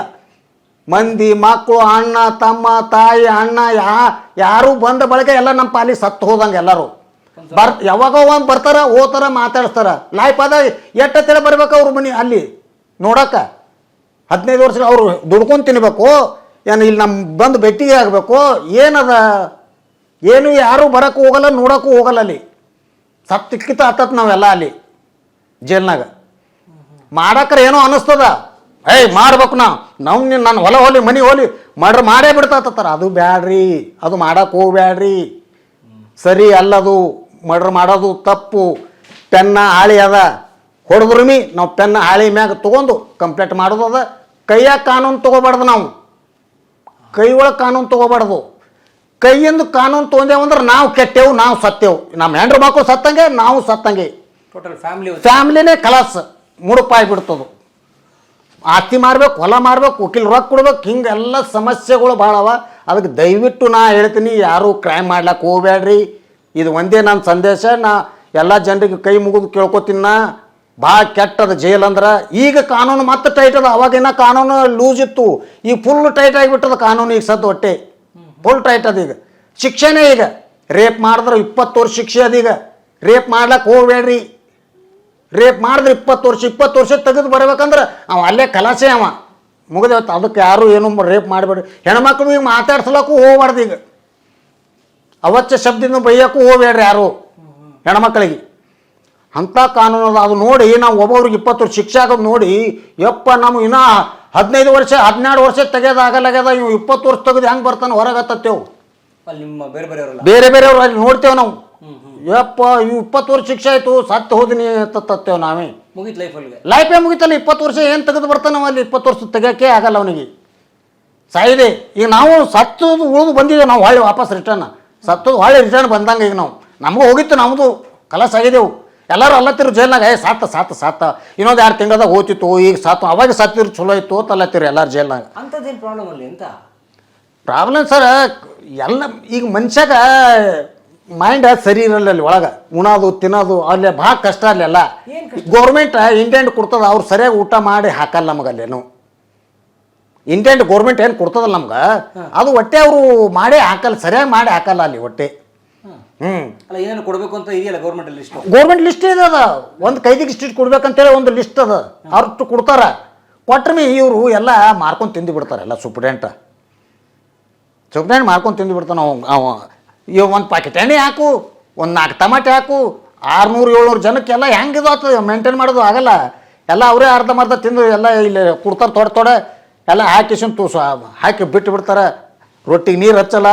ಮಂದಿ ಮಕ್ಕಳು ಅಣ್ಣ, ತಮ್ಮ, ತಾಯಿ, ಅಣ್ಣ, ಯಾ, ಯಾರು ಬಂದ ಬಳಿಕ ಎಲ್ಲ ನಮ್ಮ ಪಾಲಿ ಸತ್ತು ಹೋದಂಗೆ ಎಲ್ಲರೂ. ಬರ್, ಯಾವಾಗ ಒಂದು ಬರ್ತಾರ ಓತರ ಮಾತಾಡ್ಸ್ತಾರ. ಲೈಫ್ ಅದ ಎಟ್ಟತ್ತೇಳಿ ಬರ್ಬೇಕು ಅವ್ರ ಮನೆ ಅಲ್ಲಿ? ನೋಡಕ್ಕೆ. ಹದಿನೈದು ವರ್ಷ ಅವರು ದುಡ್ಕೊಂಡು ತಿನ್ಬೇಕು. ಏನು ಇಲ್ಲಿ ನಮ್ಮ ಬಂದು ಭೇಟಿಗೆ ಆಗಬೇಕು? ಏನದ? ಏನು ಯಾರೂ ಬರೋಕ್ಕೂ ಹೋಗಲ್ಲ, ನೋಡೋಕ್ಕೂ ಹೋಗಲ್ಲ ಅಲ್ಲಿ. ಸತ್ತಿಕ್ಕಿತ ಹತ್ತತ್ ನಾವೆಲ್ಲ ಅಲ್ಲಿ, ಜೇಲ್ನಾಗ. ಮಾಡಕ್ರೆ ಏನೋ ಅನ್ನಿಸ್ತದ ಏಯ್, ಮಾಡ್ಬೇಕು ನಾ. ನಾವು ನನ್ನ ಹೊಲ ಹೋಲಿ, ಮನೆ ಹೋಲಿ, ಮಾಡ್ರೆ ಮಾಡೇ ಬಿಡ್ತಾತಾರ ಅದು ಬ್ಯಾಡ್ರಿ. ಅದು ಮಾಡಕ್ಕೆ ಹೋಗ್ಬ್ಯಾಡ್ರಿ ಸರಿ, ಅಲ್ಲದು. ಮರ್ಡ್ರ್ ಮಾಡೋದು ತಪ್ಪು. ಪೆನ್ನ ಹಾಳಿ ಅದ. ಹೊಡೆದ್ರಮಿ, ನಾವು ಪೆನ್ನ ಹಾಳಿ ಮ್ಯಾಗ ತೊಗೊಂಡು ಕಂಪ್ಲೇಂಟ್ ಮಾಡೋದು ಅದ ಕೈಯಾಗ ಕಾನೂನು ತೊಗೋಬಾರ್ದು ನಾವು. ಕೈ ಒಳಗೆ ಕಾನೂನು ತೊಗೋಬಾರ್ದು. ಕೈಯಿಂದ ಕಾನೂನು ತೊಗೊಂಡೇವಂದ್ರೆ ನಾವು ಕೆಟ್ಟೆವು ನಾವು ಸತ್ತೇವು. ನಮ್ಮ ಹೆಂಡ್ರ ಮಕ್ಕಳು ಸತ್ತಂಗೆ ನಾವು ಸತ್ತಂಗೆ. Total family ಫ್ಯಾಮ್ಲಿನೇ Kalas ಮುಡುಪಾಯಿ ಬಿಡ್ತದು. ಆಸ್ತಿ ಮಾಡ್ಬೇಕು ಹೊಲ ಮಾಡ್ಬೇಕು ವಕೀಲ್ ರೊಕ್ಕ ಕೊಡ್ಬೇಕು ಹಿಂಗೆಲ್ಲ ಸಮಸ್ಯೆಗಳು ಭಾಳ ಅವ. ಅದಕ್ಕೆ ದಯವಿಟ್ಟು ನಾ ಹೇಳ್ತೀನಿ ಯಾರು ಕ್ರೈಮ್ ಮಾಡ್ಲಿಕ್ಕೆ ಹೋಗ್ಬೇಡ್ರಿ ಇದು ಒಂದೇ ನನ್ನ ಸಂದೇಶ. ನಾ ಎಲ್ಲ ಜನರಿಗೆ ಕೈ ಮುಗಿದು ಕೇಳ್ಕೊತೀನಿ ನಾ. ಭಾಳ ಕೆಟ್ಟದ ಜೈಲ್ ಅಂದ್ರೆ ಈಗ ಕಾನೂನು ಮತ್ತೆ ಟೈಟ್ ಅದ. ಅವಾಗಿನ ಕಾನೂನು ಲೂಸ್ ಇತ್ತು. ಈಗ ಫುಲ್ ಟೈಟ್ ಆಗಿಬಿಟ್ಟದ ಕಾನೂನು ಈಗ ಸದ್ದು ಹೊಟ್ಟೆ. ಫುಲ್ ಟೈಟ್ ಅದ ಈಗ. ಶಿಕ್ಷೆನೇ ಈಗ. ರೇಪ್ ಮಾಡಿದ್ರೆ ಇಪ್ಪತ್ತು ವರ್ಷ ಶಿಕ್ಷೆ ಅದೀಗ ರೇಪ್ ಮಾಡ್ಲಕ್ಕೆ ಹೋಗ್ಬೇಡ್ರಿ. ರೇಪ್ ಮಾಡಿದ್ರೆ ಇಪ್ಪತ್ತು ವರ್ಷ ಇಪ್ಪತ್ತು ವರ್ಷ ತೆಗೆದು ಬರ್ಬೇಕಂದ್ರೆ ಅವ ಅಲ್ಲೇ ಕಲಾಸೆ ಅವ. ಮುಗಿದವತ್ತು ಅದಕ್ಕೆ ಯಾರು ಏನು ರೇಪ್ ಮಾಡಬೇಡಿ ಹೆಣ್ಮಕ್ಳು ಈಗ ಮಾತಾಡ್ಸ್ಲಕ್ಕೂ ಹೋಗ್ಬಾರ್ದು ಈಗ. ಅವಚ್ಚ ಶಬ್ದದಿಂದ ಬೈಯಕ್ಕೂ ಹೋಗ್ಬೇಡ್ರಿ ಯಾರು. ಹೆಣ್ಮಕ್ಳಿಗೆ. ಅಂಥ ಕಾನೂನು ಅದ ನೋಡಿ ನಾವು ಒಬ್ಬೊಬ್ರಿಗೆ ಇಪ್ಪತ್ತು ವರ್ಷ ಶಿಕ್ಷೆ ಆಗೋದು ನೋಡಿ ಯಪ್ಪ ನಾವು ಇನ್ನೂ ಹದಿನೈದು ವರ್ಷ ಹದಿನೆರಡು ವರ್ಷ ತೆಗೆದಾಗಲಾಗ್ಯದ ಇವು ಇಪ್ಪತ್ತು ವರ್ಷ ತೆಗೆದು ಹೆಂಗೆ ಬರ್ತಾನೆ ಹೊರಗೆ ಹತ್ತತ್ತೇವು ಅಲ್ಲಿ ನಿಮ್ಮ ಬೇರೆ ಬೇರೆಯವರಲ್ಲ? ಬೇರೆ ಬೇರೆಯವ್ರು ಅಲ್ಲಿ ನೋಡ್ತೇವೆ ನಾವು. ಯಪ್ಪ ಇವು ಇಪ್ಪತ್ತು ವರ್ಷ ಶಿಕ್ಷೆ ಆಯಿತು ಸತ್ತು ಹೋದಿನಿ ತತ್ತೇವೆ ನಾವೇ. ಮುಗೀತು ಲೈಫ್ ಮುಗಿತಲ್ಲ ಇಪ್ಪತ್ತು ವರ್ಷ ಏನು ತೆಗೆದು ಬರ್ತಾನೆ ಅಲ್ಲಿ? ಇಪ್ಪತ್ತು ವರ್ಷ ತೆಗಿಯೋಕ್ಕೆ ಆಗಲ್ಲ ಅವನಿಗೆ. ಸಾಯಿದೆ ಈಗ ನಾವು ಸತ್ತು ಉಳಿದು ಬಂದಿದ್ದೇವೆ ನಾವು ಹೊಳ್ಳಿ ವಾಪಸ್ ರಿಟರ್ನ್ ಸತ್ತು ಹೊಳ್ಳಿ ರಿಟರ್ನ್ ಬಂದಂಗೆ ಈಗ ನಾವು. ನಮಗೂ ಹೋಗಿತ್ತು ನಮ್ಮದು ಕಲಸಾಗಿದ್ದೆವು ಎಲ್ಲರೂ ಅಲ್ಲತ್ತಿರು ಜೈಲ್ನಾಗ ಏ ಸಾತ ಸಾತ ಸಾತ. ಇನ್ನೊಂದು ಎರಡು ತಿಂಗಳದಾಗ ಓತಿತ್ತು ಈಗ ಸಾತು. ಅವಾಗ ಸತ್ತಿರು ಚಲೋ ಇತ್ತು ಅಲ್ಲತ್ತಿರು ಎಲ್ಲರೂ ಜೈಲ್ನಾಗ. ಅಂಥದ್ದೇನು ಪ್ರಾಬ್ಲಮ್ ಅಲ್ಲಿ ಅಂತ? Problem sir. ಎಲ್ಲ ಈಗ ಮನುಷ್ಯಾಗ ಮೈಂಡ್ ಸರಿ ಇರಲ್ಲ ಅಲ್ಲಿ ಒಳಗೆ. ಉಣೋದು ತಿನ್ನೋದು ಅಲ್ಲಿ ಭಾಳ ಕಷ್ಟ ಅಲ್ಲೆಲ್ಲ ಗೌರ್ಮೆಂಟ್ ಇಂಟೆಂಟ್ ಕೊಡ್ತದ ಅವ್ರು ಸರಿಯಾಗಿ ಊಟ ಮಾಡಿ ಹಾಕಲ್ಲ ನಮಗೆ ಅಲ್ಲೇನು. ಇಂಟೆಂಟ್ ಗೌರ್ಮೆಂಟ್ ಏನು ಕೊಡ್ತದಲ್ಲ ನಮ್ಗೆ? ಅದು ಹೊಟ್ಟೆ ಅವರು ಮಾಡೇ ಹಾಕಲ್ಲ ಸರಿಯಾಗಿ ಮಾಡಿ ಹಾಕಲ್ಲ ಅಲ್ಲಿ ಹೊಟ್ಟೆ. ಅಲ್ಲ ಏನೇನು ಕೊಡಬೇಕು ಅಂತ ಇದೆಯಲ್ಲ ಗೌರ್ಮೆಂಟ್ ಲಿಸ್ಟ್ ಗೌರ್ಮೆಂಟ್ ಲಿಸ್ಟ್ ಇದೆ ಅದ? ಒಂದು ಕೈದಿಗೆ ಇಷ್ಟಿಷ್ಟು ಕೊಡ್ಬೇಕಂತೇಳಿ ಒಂದು ಲಿಸ್ಟ್ ಅದ. ಅವ್ರಷ್ಟು ಕೊಡ್ತಾರ. ಕೊಟ್ರಮಿ ಇವರು ಎಲ್ಲ ಮಾರ್ಕೊಂಡು ತಿಂದು ಬಿಡ್ತಾರೆ ಎಲ್ಲ ಸುಪ್ರಿಡೆಂಟ್ ಸುಪ್ರಿಡೆಂಟ್ ಮಾರ್ಕೊಂಡು ತಿಂದು ಬಿಡ್ತಾನೆ ಅವ ಇವ್ ಒಂದು ಪಾಕೆಟ್ ಎಣ್ಣೆ ಹಾಕು ಒಂದು ನಾಲ್ಕು ಟಮಾಟೆ ಹಾಕು ಆರುನೂರು ಏಳ್ನೂರು ಜನಕ್ಕೆಲ್ಲ ಹೆಂಗಿದು ಆಗ್ತದೆ? ಮೇಂಟೈನ್ ಮಾಡೋದು ಆಗಲ್ಲ. ಎಲ್ಲ ಅವರೇ ಅರ್ಧಮರ್ಧ ತಿಂದು ಎಲ್ಲ ಇಲ್ಲಿ ಕೊಡ್ತಾರೆ ತೊಡೆ ತೊಡೆ ಎಲ್ಲ ಹಾಕಿಸ್ ತೂಸ ಹಾಕಿ ಬಿಟ್ಟು ಬಿಡ್ತಾರೆ. ರೊಟ್ಟಿಗೆ ನೀರು ಹಚ್ಚಲ್ಲ.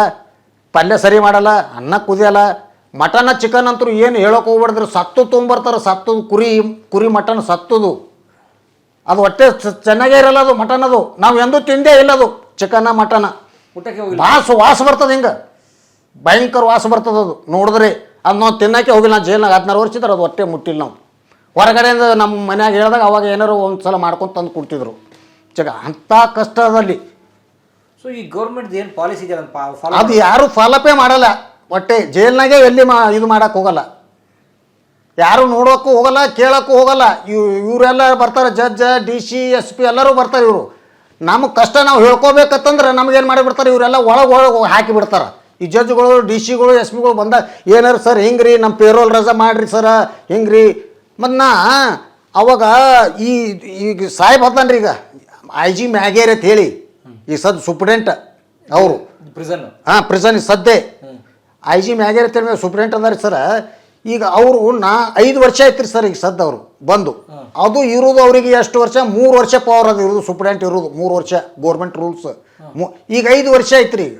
ಪಲ್ಯ ಸರಿ ಮಾಡಲ್ಲ ಅನ್ನ ಕುದಿಯಲ್ಲ ಮಟನ ಚಿಕನ್ ಅಂತೂ ಏನು ಹೇಳೋಕೆ ಹೋಗ್ಬಾರ್ದ್ರೆ ಸತ್ತು ತೊಗೊಂಬರ್ತಾರೆ ಸತ್ತು ಕುರಿ ಕುರಿ ಮಟನ್ ಸತ್ತದು. ಅದು ಹೊಟ್ಟೆ ಚೆನ್ನಾಗೇ ಇರಲ್ಲ ಅದು ಮಟನ್ ಅದು. ನಾವು ಎಂದೂ ತಿಂದೇ ಇಲ್ಲ ಅದು ಚಿಕನ್ನ ಮಟನ. ವಾಸ ವಾಸ ಬರ್ತದೆ ಹಿಂಗೆ. ಭಯಂಕರ ವಾಸ ಬರ್ತದೆ ಅದು. ನೋಡಿದ್ರೆ ಅದು ನಾವು ತಿನ್ನೋಕೆ ಹೋಗಿಲ್ಲ ನಾನು ಜೈಲ್ನಾಗ ಹದಿನಾರು ವರ್ಷ ಇದ್ರೆ ಅದು ಹೊಟ್ಟೆ ಮುಟ್ಟಿಲ್ಲ ನಾವು. ಹೊರಗಡೆಯಿಂದ ನಮ್ಮ ಮನ್ಯಾಗ ಹೇಳಿದಾಗ ಅವಾಗ ಏನಾರು ಒಂದು ಸಲ ಮಾಡ್ಕೊಂಡು ತಂದು ಕೊಡ್ತಿದ್ರು. ಚಿಕ ಅಂಥ ಕಷ್ಟದಲ್ಲಿ ಸೊ ಈ ಗೌರ್ಮೆಂಟ್ ಏನು ಪಾಲಿಸಿ ಇದೆಯಲ್ಲ ಅದು ಯಾರು ಫಾಲೋಪೇ ಮಾಡಲ್ಲ. ಒಟ್ಟೆ ಜೈಲ್ನಾಗೆ ಎಲ್ಲಿ ಮಾ ಇದು ಮಾಡಕ್ಕೆ ಹೋಗಲ್ಲ. ಯಾರು ನೋಡೋಕ್ಕೂ ಹೋಗಲ್ಲ ಕೇಳೋಕ್ಕೂ ಹೋಗಲ್ಲ. ಇವ್ ಇವರೆಲ್ಲ ಬರ್ತಾರೆ judge D C S P ಎಲ್ಲರೂ ಬರ್ತಾರೆ ಇವರು. ನಮಗೆ ಕಷ್ಟ ನಾವು ಹೇಳ್ಕೋಬೇಕಂತಂದ್ರೆ ನಮಗೇನು ಮಾಡಿಬಿಡ್ತಾರೆ ಇವರೆಲ್ಲ ಒಳಗೆ ಒಳಗೆ ಹಾಕಿ ಬಿಡ್ತಾರೆ. ಈ ಜಡ್ಜ್ಗಳು ಡಿ ಸಿಗಳು ಎಸ್ ಪಿಗಳು ಬಂದಾಗ ಏನಾರು ಸರ್ ಹಿಂಗೆ ರೀ ನಮ್ಮ ಪೇರೋಲ್ ರಜಾ ಮಾಡಿರಿ ಸರ ಹಿಂಗೆ ರೀ ಮತ್ತು ನಾ ಅವಾಗ ಈ ಈಗ ಸಾಹೇಬ್ ಹತ್ತಾನ್ರಿ ಈಗ. ಐ ಜಿ ಮ್ಯಾಗೇರ್ ಅಂತ ಹೇಳಿ. ಈ ಸದ್ ಸುಪ್ರಿಡೆಂಟ್ ಅವರು. ಪ್ರಿಸನ್ ಹಾಂ ಪ್ರಿಸನ್ ಸದ್ದೆ. ಐ ಜಿ ಮ್ಯಾಗೇರ್ ಹೇಳಿ ಸುಪ್ರಿಡೆಂಟ್ ಅದಾರ ಸರ್. ಈಗ ಅವರು ನಾ ಐದು ವರ್ಷ ಐತ್ರಿ ಸರ್ ಈಗ ಸದ್ದ ಅವರು ಬಂದು. ಅದು ಇರೋದು ಅವರಿಗೆ ಎಷ್ಟು ವರ್ಷ? ಮೂರು ವರ್ಷ ಪವರ್ ಅದು ಇರೋದು ಸುಪ್ರಿಡೆಂಟ್ ಇರೋದು ಮೂರು ವರ್ಷ ಗೋರ್ಮೆಂಟ್ ರೂಲ್ಸ್ ಈಗ ಐದು ವರ್ಷ ಐತ್ರಿ ಈಗ.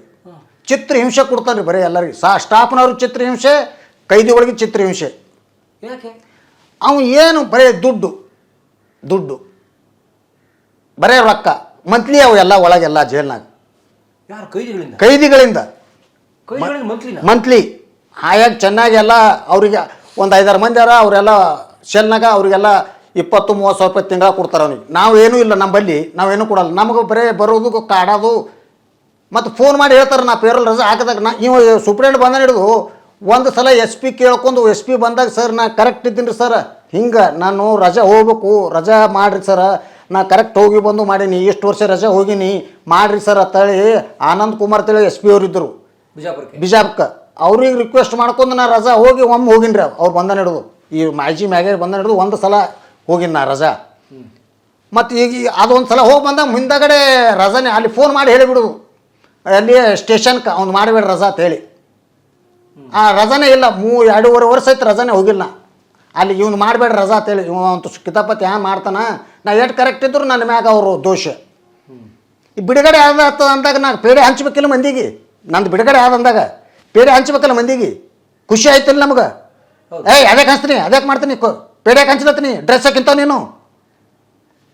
ಚಿತ್ರ ಹಿಂಸೆ ಕೊಡ್ತಾನೆ ಬರೀ ಎಲ್ಲರಿಗೆ. ಸಾ ಸ್ಟಾಫ್ನವ್ರಿಗೆ ಚಿತ್ರ ಹಿಂಸೆ ಕೈದಿಗಳಿಗೆ ಚಿತ್ರ ಹಿಂಸೆ. ಯಾಕೆ? ಅವ ಏನು ಬರೀ ದುಡ್ಡು ದುಡ್ಡು. ಬರೇ ರೊಕ್ಕ. ಮಂತ್ಲಿ ಅವು ಎಲ್ಲ ಒಳಗೆಲ್ಲ ಜೈಲ್ನಾಗ. ಯಾರು ಕೈದಿಗಳಿಂದ? ಕೈದಿಗಳಿಂದ. ಕೈದಿಗಳಿಂದ ಮಂತ್ಲಿನ ಮಂತ್ಲಿ ಹಾಗಾಗಿ ಚೆನ್ನಾಗಿ ಎಲ್ಲ ಅವರಿಗೆ ಒಂದು ಐದಾರು ಮಂದಿ ಅರ ಅವರೆಲ್ಲ ಶೆಲ್ನಾಗ ಅವರಿಗೆಲ್ಲ ಇಪ್ಪತ್ತು ಮೂವತ್ತು ಸಾವಿರ ರೂಪಾಯಿ ತಿಂಗಳ ಕೊಡ್ತಾರೆ ಅವನಿಗೆ. ನಾವೇನೂ ಇಲ್ಲ ನಮ್ಮಲ್ಲಿ ನಾವೇನು ಕೊಡಲ್ಲ. ನಮಗೆ ಬರೀ ಬರೋದು ಕಾಡೋದು. ಮತ್ತು ಫೋನ್ ಮಾಡಿ ಹೇಳ್ತಾರೆ ನಾ ಪೇರಲ್ ರಜೆ ಹಾಕಿದಾಗ ನಾ ನೀವು ಸುಪ್ರೀಂಟ್ ಬಂದ ಹಿಡಿದು ಒಂದು ಸಲ ಎಸ್ ಪಿ ಕೇಳ್ಕೊಂಡು ಎಸ್ ಪಿ ಬಂದಾಗ ಸರ್ ನಾ ಕರೆಕ್ಟ್ ಇದ್ದೀನಿ ರೀ ಸರ್. ಹಿಂಗೆ ನಾನು ರಜೆ ಹೋಗ್ಬೇಕು ರಜಾ ಮಾಡಿರಿ ಸರ್. ನಾ ಕರೆಕ್ಟ್ ಹೋಗಿ ಬಂದು ಮಾಡೀನಿ ಇಷ್ಟು ವರ್ಷ ರಜೆ ಹೋಗೀನಿ. ಮಾಡಿರಿ ಸರ್ ಅಂತೇಳಿ ಆನಂದ್ ಕುಮಾರ್ ತಿಳಿ ಎಸ್ ಪಿ ಅವರಿದ್ದರು ಬಿಜಾಪುರಕ್ಕೆ ಬಿಜಾಪುರ ಅವ್ರಿಗೆ ರಿಕ್ವೆಸ್ಟ್ ಮಾಡ್ಕೊಂಡು ನಾ ರಜಾ ಹೋಗಿ ಒಮ್ಮೆ ಹೋಗಿನಿ ರೀ ಅವ್ರು ಬಂದ ಹಿಡಿದು. ಈ ಮಾಜಿ ಮ್ಯಾಗೇಜ್ ಬಂದ ಹಿಡಿದು ಒಂದು ಸಲ ಹೋಗಿನಿ ನಾ ರಜಾ. ಮತ್ತು ಈಗ ಅದೊಂದು ಸಲ ಹೋಗಿ ಬಂದಾಗ ಹಿಂದಗಡೆ ರಜಾನೆ ಅಲ್ಲಿ ಫೋನ್ ಮಾಡಿ ಹೇಳಿಬಿಡುದು ಅಲ್ಲಿ ಸ್ಟೇಷನ್ಗೆ ಅವ್ನು ಮಾಡಿಬಿಡ ರಜಾ ಅಂತ ಹೇಳಿ. ಆ ರಜಾನೇ ಇಲ್ಲ ಮೂ ಎರಡೂವರೆ ವರ್ಷ ಆಯ್ತು ರಜಾನೇ ಹೋಗಿಲ್ಲ ನಾ. ಅಲ್ಲಿ ಇವ್ನು ಮಾಡಬೇಡ ರಜಾ ಅಂತೇಳಿ ಇವ ಅಂತ ಕಿತಾಪತಿ ಹ್ಯಾಂಗ ಮಾಡ್ತಾನ. ನಾ ಎಷ್ಟು ಕರೆಕ್ಟ್ ಇದ್ರು ನನ್ನ ಮ್ಯಾಗ ಅವರು ದೋಷ. ಈ ಬಿಡುಗಡೆ ಆದ ಅಂದಾಗ ನಾನು ಪೇಡೆ ಹಂಚ್ಬೇಕಿಲ್ಲ ಮಂದಿಗೆ. ನಂದು ಬಿಡುಗಡೆ ಆದ ಅಂದಾಗ ಪೇಡೆ ಹಂಚ್ಬೇಕಲ್ಲ ಮಂದಿಗೆ. ಖುಷಿ ಆಯ್ತಿಲ್ಲ ನಮ್ಗೆ. ಏಯ್ ಅದಕ್ಕೆ ಹಂಚ್ತೀನಿ ಅದಕ್ಕೆ ಮಾಡ್ತೀನಿ ಪೇರೆ ಪೇಡೆ ಹಂಚ್ಲತ್ತೀನಿ? ಡ್ರೆಸ್ ಹಾಕಿಂತಾವ ನೀನು.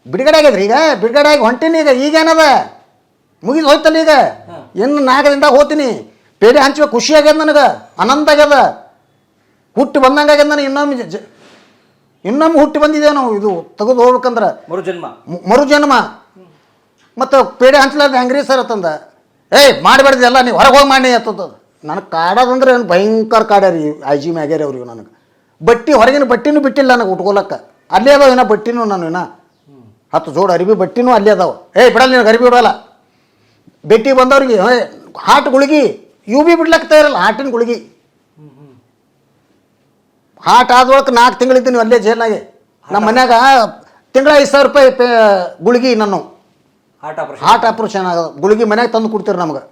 ಬಿಡುಗಡೆ ಆಗ್ಯದ್ರಿ ಈಗ ಬಿಡುಗಡೆ ಆಗಿ ಹೊಂಟೀನಿ ಈಗ ಈಗೇನದ ಮುಗಿದು ಹೋಯ್ತಲ್ಲ ಈಗ. ಇನ್ನು ನಾಗದಿಂದ ಹೋತೀನಿ. ಪೇಡೆ ಹಂಚ್ಬೇಕು ಖುಷಿ ಆಗ್ಯದ ನನಗೆ ಆನಂದ ಆಗ್ಯದ. ಹುಟ್ಟು ಬಂದಂಗೆ ಆಗ್ಯದ ನನಗೆ ಇನ್ನೊಮ್ಮೆ ಜ- ಇನ್ನೊಮ್ಮೆ ಹುಟ್ಟಿ ಬಂದಿದೆ ನಾವು. ಇದು ತೆಗೆದು ಹೋಗ್ಬೇಕಂದ್ರೆ ಮರು ಜನ್ಮ ಮರು ಜನ್ಮ ಮತ್ತು ಪೇಡೆ ಹಂಚ್ಲಾರ್ದು ಹೆಂಗ್ರಿ ಸರ್ ಅಂತಂದ ಏಯ್ ಮಾಡಬೇಡ್ದು ಎಲ್ಲ ನೀವು ಹೊರಗೆ ಹೋಗಿ ಮಾಡಿ ಅಂತದ್ದು ನನಗೆ ಕಾಡೋದಂದ್ರೆ ಏನು ಭಯಂಕರ ಕಾಡ್ಯಾರಿ ಐ ಜಿ ಮ್ಯಾಗ್ಯಾರಿ ಅವ್ರಿಗೆ ನನಗೆ. ಬಟ್ಟಿ ಹೊರಗಿನ ಬಟ್ಟಿನೂ ಬಿಟ್ಟಿಲ್ಲ ನನಗೆ ಉಟ್ಕೊಳಕ್ಕೆ ಅಲ್ಲೇ ಅದಾವ ಏನೋ ಬಟ್ಟಿನೂ ನಾನು ಏನ ಹತ್ತು ಜೋಡು ಅರಿವಿ ಬಟ್ಟಿನೂ ಅಲ್ಲೇ ಅದಾವ. ಏಯ್ ಬಿಡಲ್ಲ ನಿನಗೆ ಅರಿವಿ ಬಿಡೋಲ್ಲ. ಭೇಟಿ ಬಂದವ್ರಿಗೆ ಹಾಟ್ ಗುಳಿಗಿ ಇವು ಬಿ ಬಿಡ್ಲಕ್ಕ ತಯಾರಲ್ಲ ಹಾಟಿನ ಗುಳಿಗಿ. ಹಾಟ್ ಆದೊಳಕ್ಕೆ ನಾಲ್ಕು ತಿಂಗಳಿದ್ದೀನಿ ಅಲ್ಲೇ ಜೇಲಾಗಿ ನಮ್ಮ ಮನ್ಯಾಗ ತಿಂಗಳ ಐದು ಸಾವಿರ ರೂಪಾಯಿ ಪೇ ಗುಳಿಗೆ ನಾನು ಹಾರ್ಟ್ ಆಪರೇಷನ್. ಹಾರ್ಟ್ ಆಪ್ರೇಷನ್ ಆಗೋದು. ಗುಳಿಗೆ ಮನ್ಯಾಗ ತಂದು ಕೊಡ್ತೀರಿ ನಮ್ಗೆ.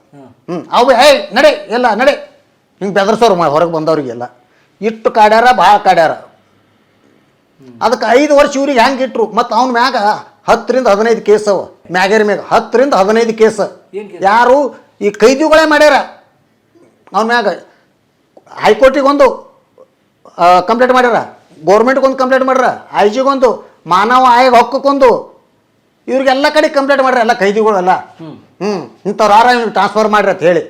ಹ್ಞೂ ಅವು ಏಯ್ ನಡೆ ಎಲ್ಲ ನಡೆ. ಹಿಂಗೆ ಬೆದರ್ಸೋರು ಹೊರಗೆ ಬಂದವ್ರಿಗೆಲ್ಲ ಇಟ್ಟು ಕಾಡ್ಯಾರ ಭಾಳ ಕಾಡ್ಯಾರ. ಅದಕ್ಕೆ ಐದು ವರ್ಷ ಇವ್ರಿಗೆ ಹೆಂಗೆ ಇಟ್ರು? ಮತ್ತು ಅವ್ನ ಮ್ಯಾಗ ಹತ್ತರಿಂದ ಹದಿನೈದು ಕೇಸ್ ಅವ. ಮ್ಯಾಗೇರಿ ಮ್ಯಾಗ ಹತ್ತರಿಂದ ಹದಿನೈದು ಕೇಸ್? ಯಾರು ಈ ಕೈದಿಗಳೇ ಮಾಡ್ಯಾರ? ಅವ್ನ ಮ್ಯಾಗ ಹೈಕೋರ್ಟಿಗೆ ಒಂದು ಕಂಪ್ಲೇಂಟ್ ಮಾಡ್ಯಾರ? ಗೌರ್ಮೆಂಟ್ಗೊಂದು ಕಂಪ್ಲೇಂಟ್ ಮಾಡ್ರ ಐ ಜಿಗೊಂದು ಮಾನವ ಆಯೋಗ ಹಕ್ಕಕ್ಕೊಂದು? ಇವ್ರಿಗೆಲ್ಲ ಕಡೆ ಕಂಪ್ಲೇಂಟ್ ಮಾಡ್ಯಾರ ಎಲ್ಲ ಕೈದಿಗಳೆಲ್ಲ ಹ್ಞೂ ಇಂಥವ್ರು ಇವ್ರಿಗೆ ಟ್ರಾನ್ಸ್ಫರ್ ಮಾಡ್ರಿ ಅಂತ ಹೇಳಿ.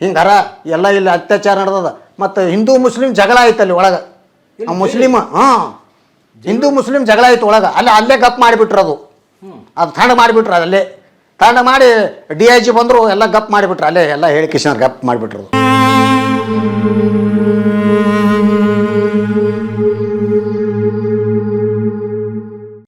ಹಿಂಗಾರ ಎಲ್ಲ ಇಲ್ಲಿ ಅತ್ಯಾಚಾರ ನಡೆದದ. ಮತ್ತು ಹಿಂದೂ ಮುಸ್ಲಿಂ ಜಗಳ ಆಯ್ತು ಅಲ್ಲಿ ಒಳಗೆ. ಆ ಮುಸ್ಲಿಮ್ ಹಾಂ. ಹಿಂದೂ ಮುಸ್ಲಿಂ ಜಗಳ ಆಯ್ತು ಒಳಗೆ. ಅಲ್ಲೇ ಅಲ್ಲೇ ಗಪ್ ಮಾಡಿಬಿಟ್ರು ಅದು. ಅದು ತಂಡ ಮಾಡಿಬಿಟ್ರು ಅಲ್ಲೇ. ತಂಡ ಮಾಡಿ ಡಿ ಐ ಜಿ ಬಂದರು ಎಲ್ಲ ಗಪ್ ಮಾಡಿಬಿಟ್ರು ಅಲ್ಲೇ. ಎಲ್ಲ ಹೇಳಿ ಕಿಶನ್ ಗಪ್ ಮಾಡಿಬಿಟ್ರು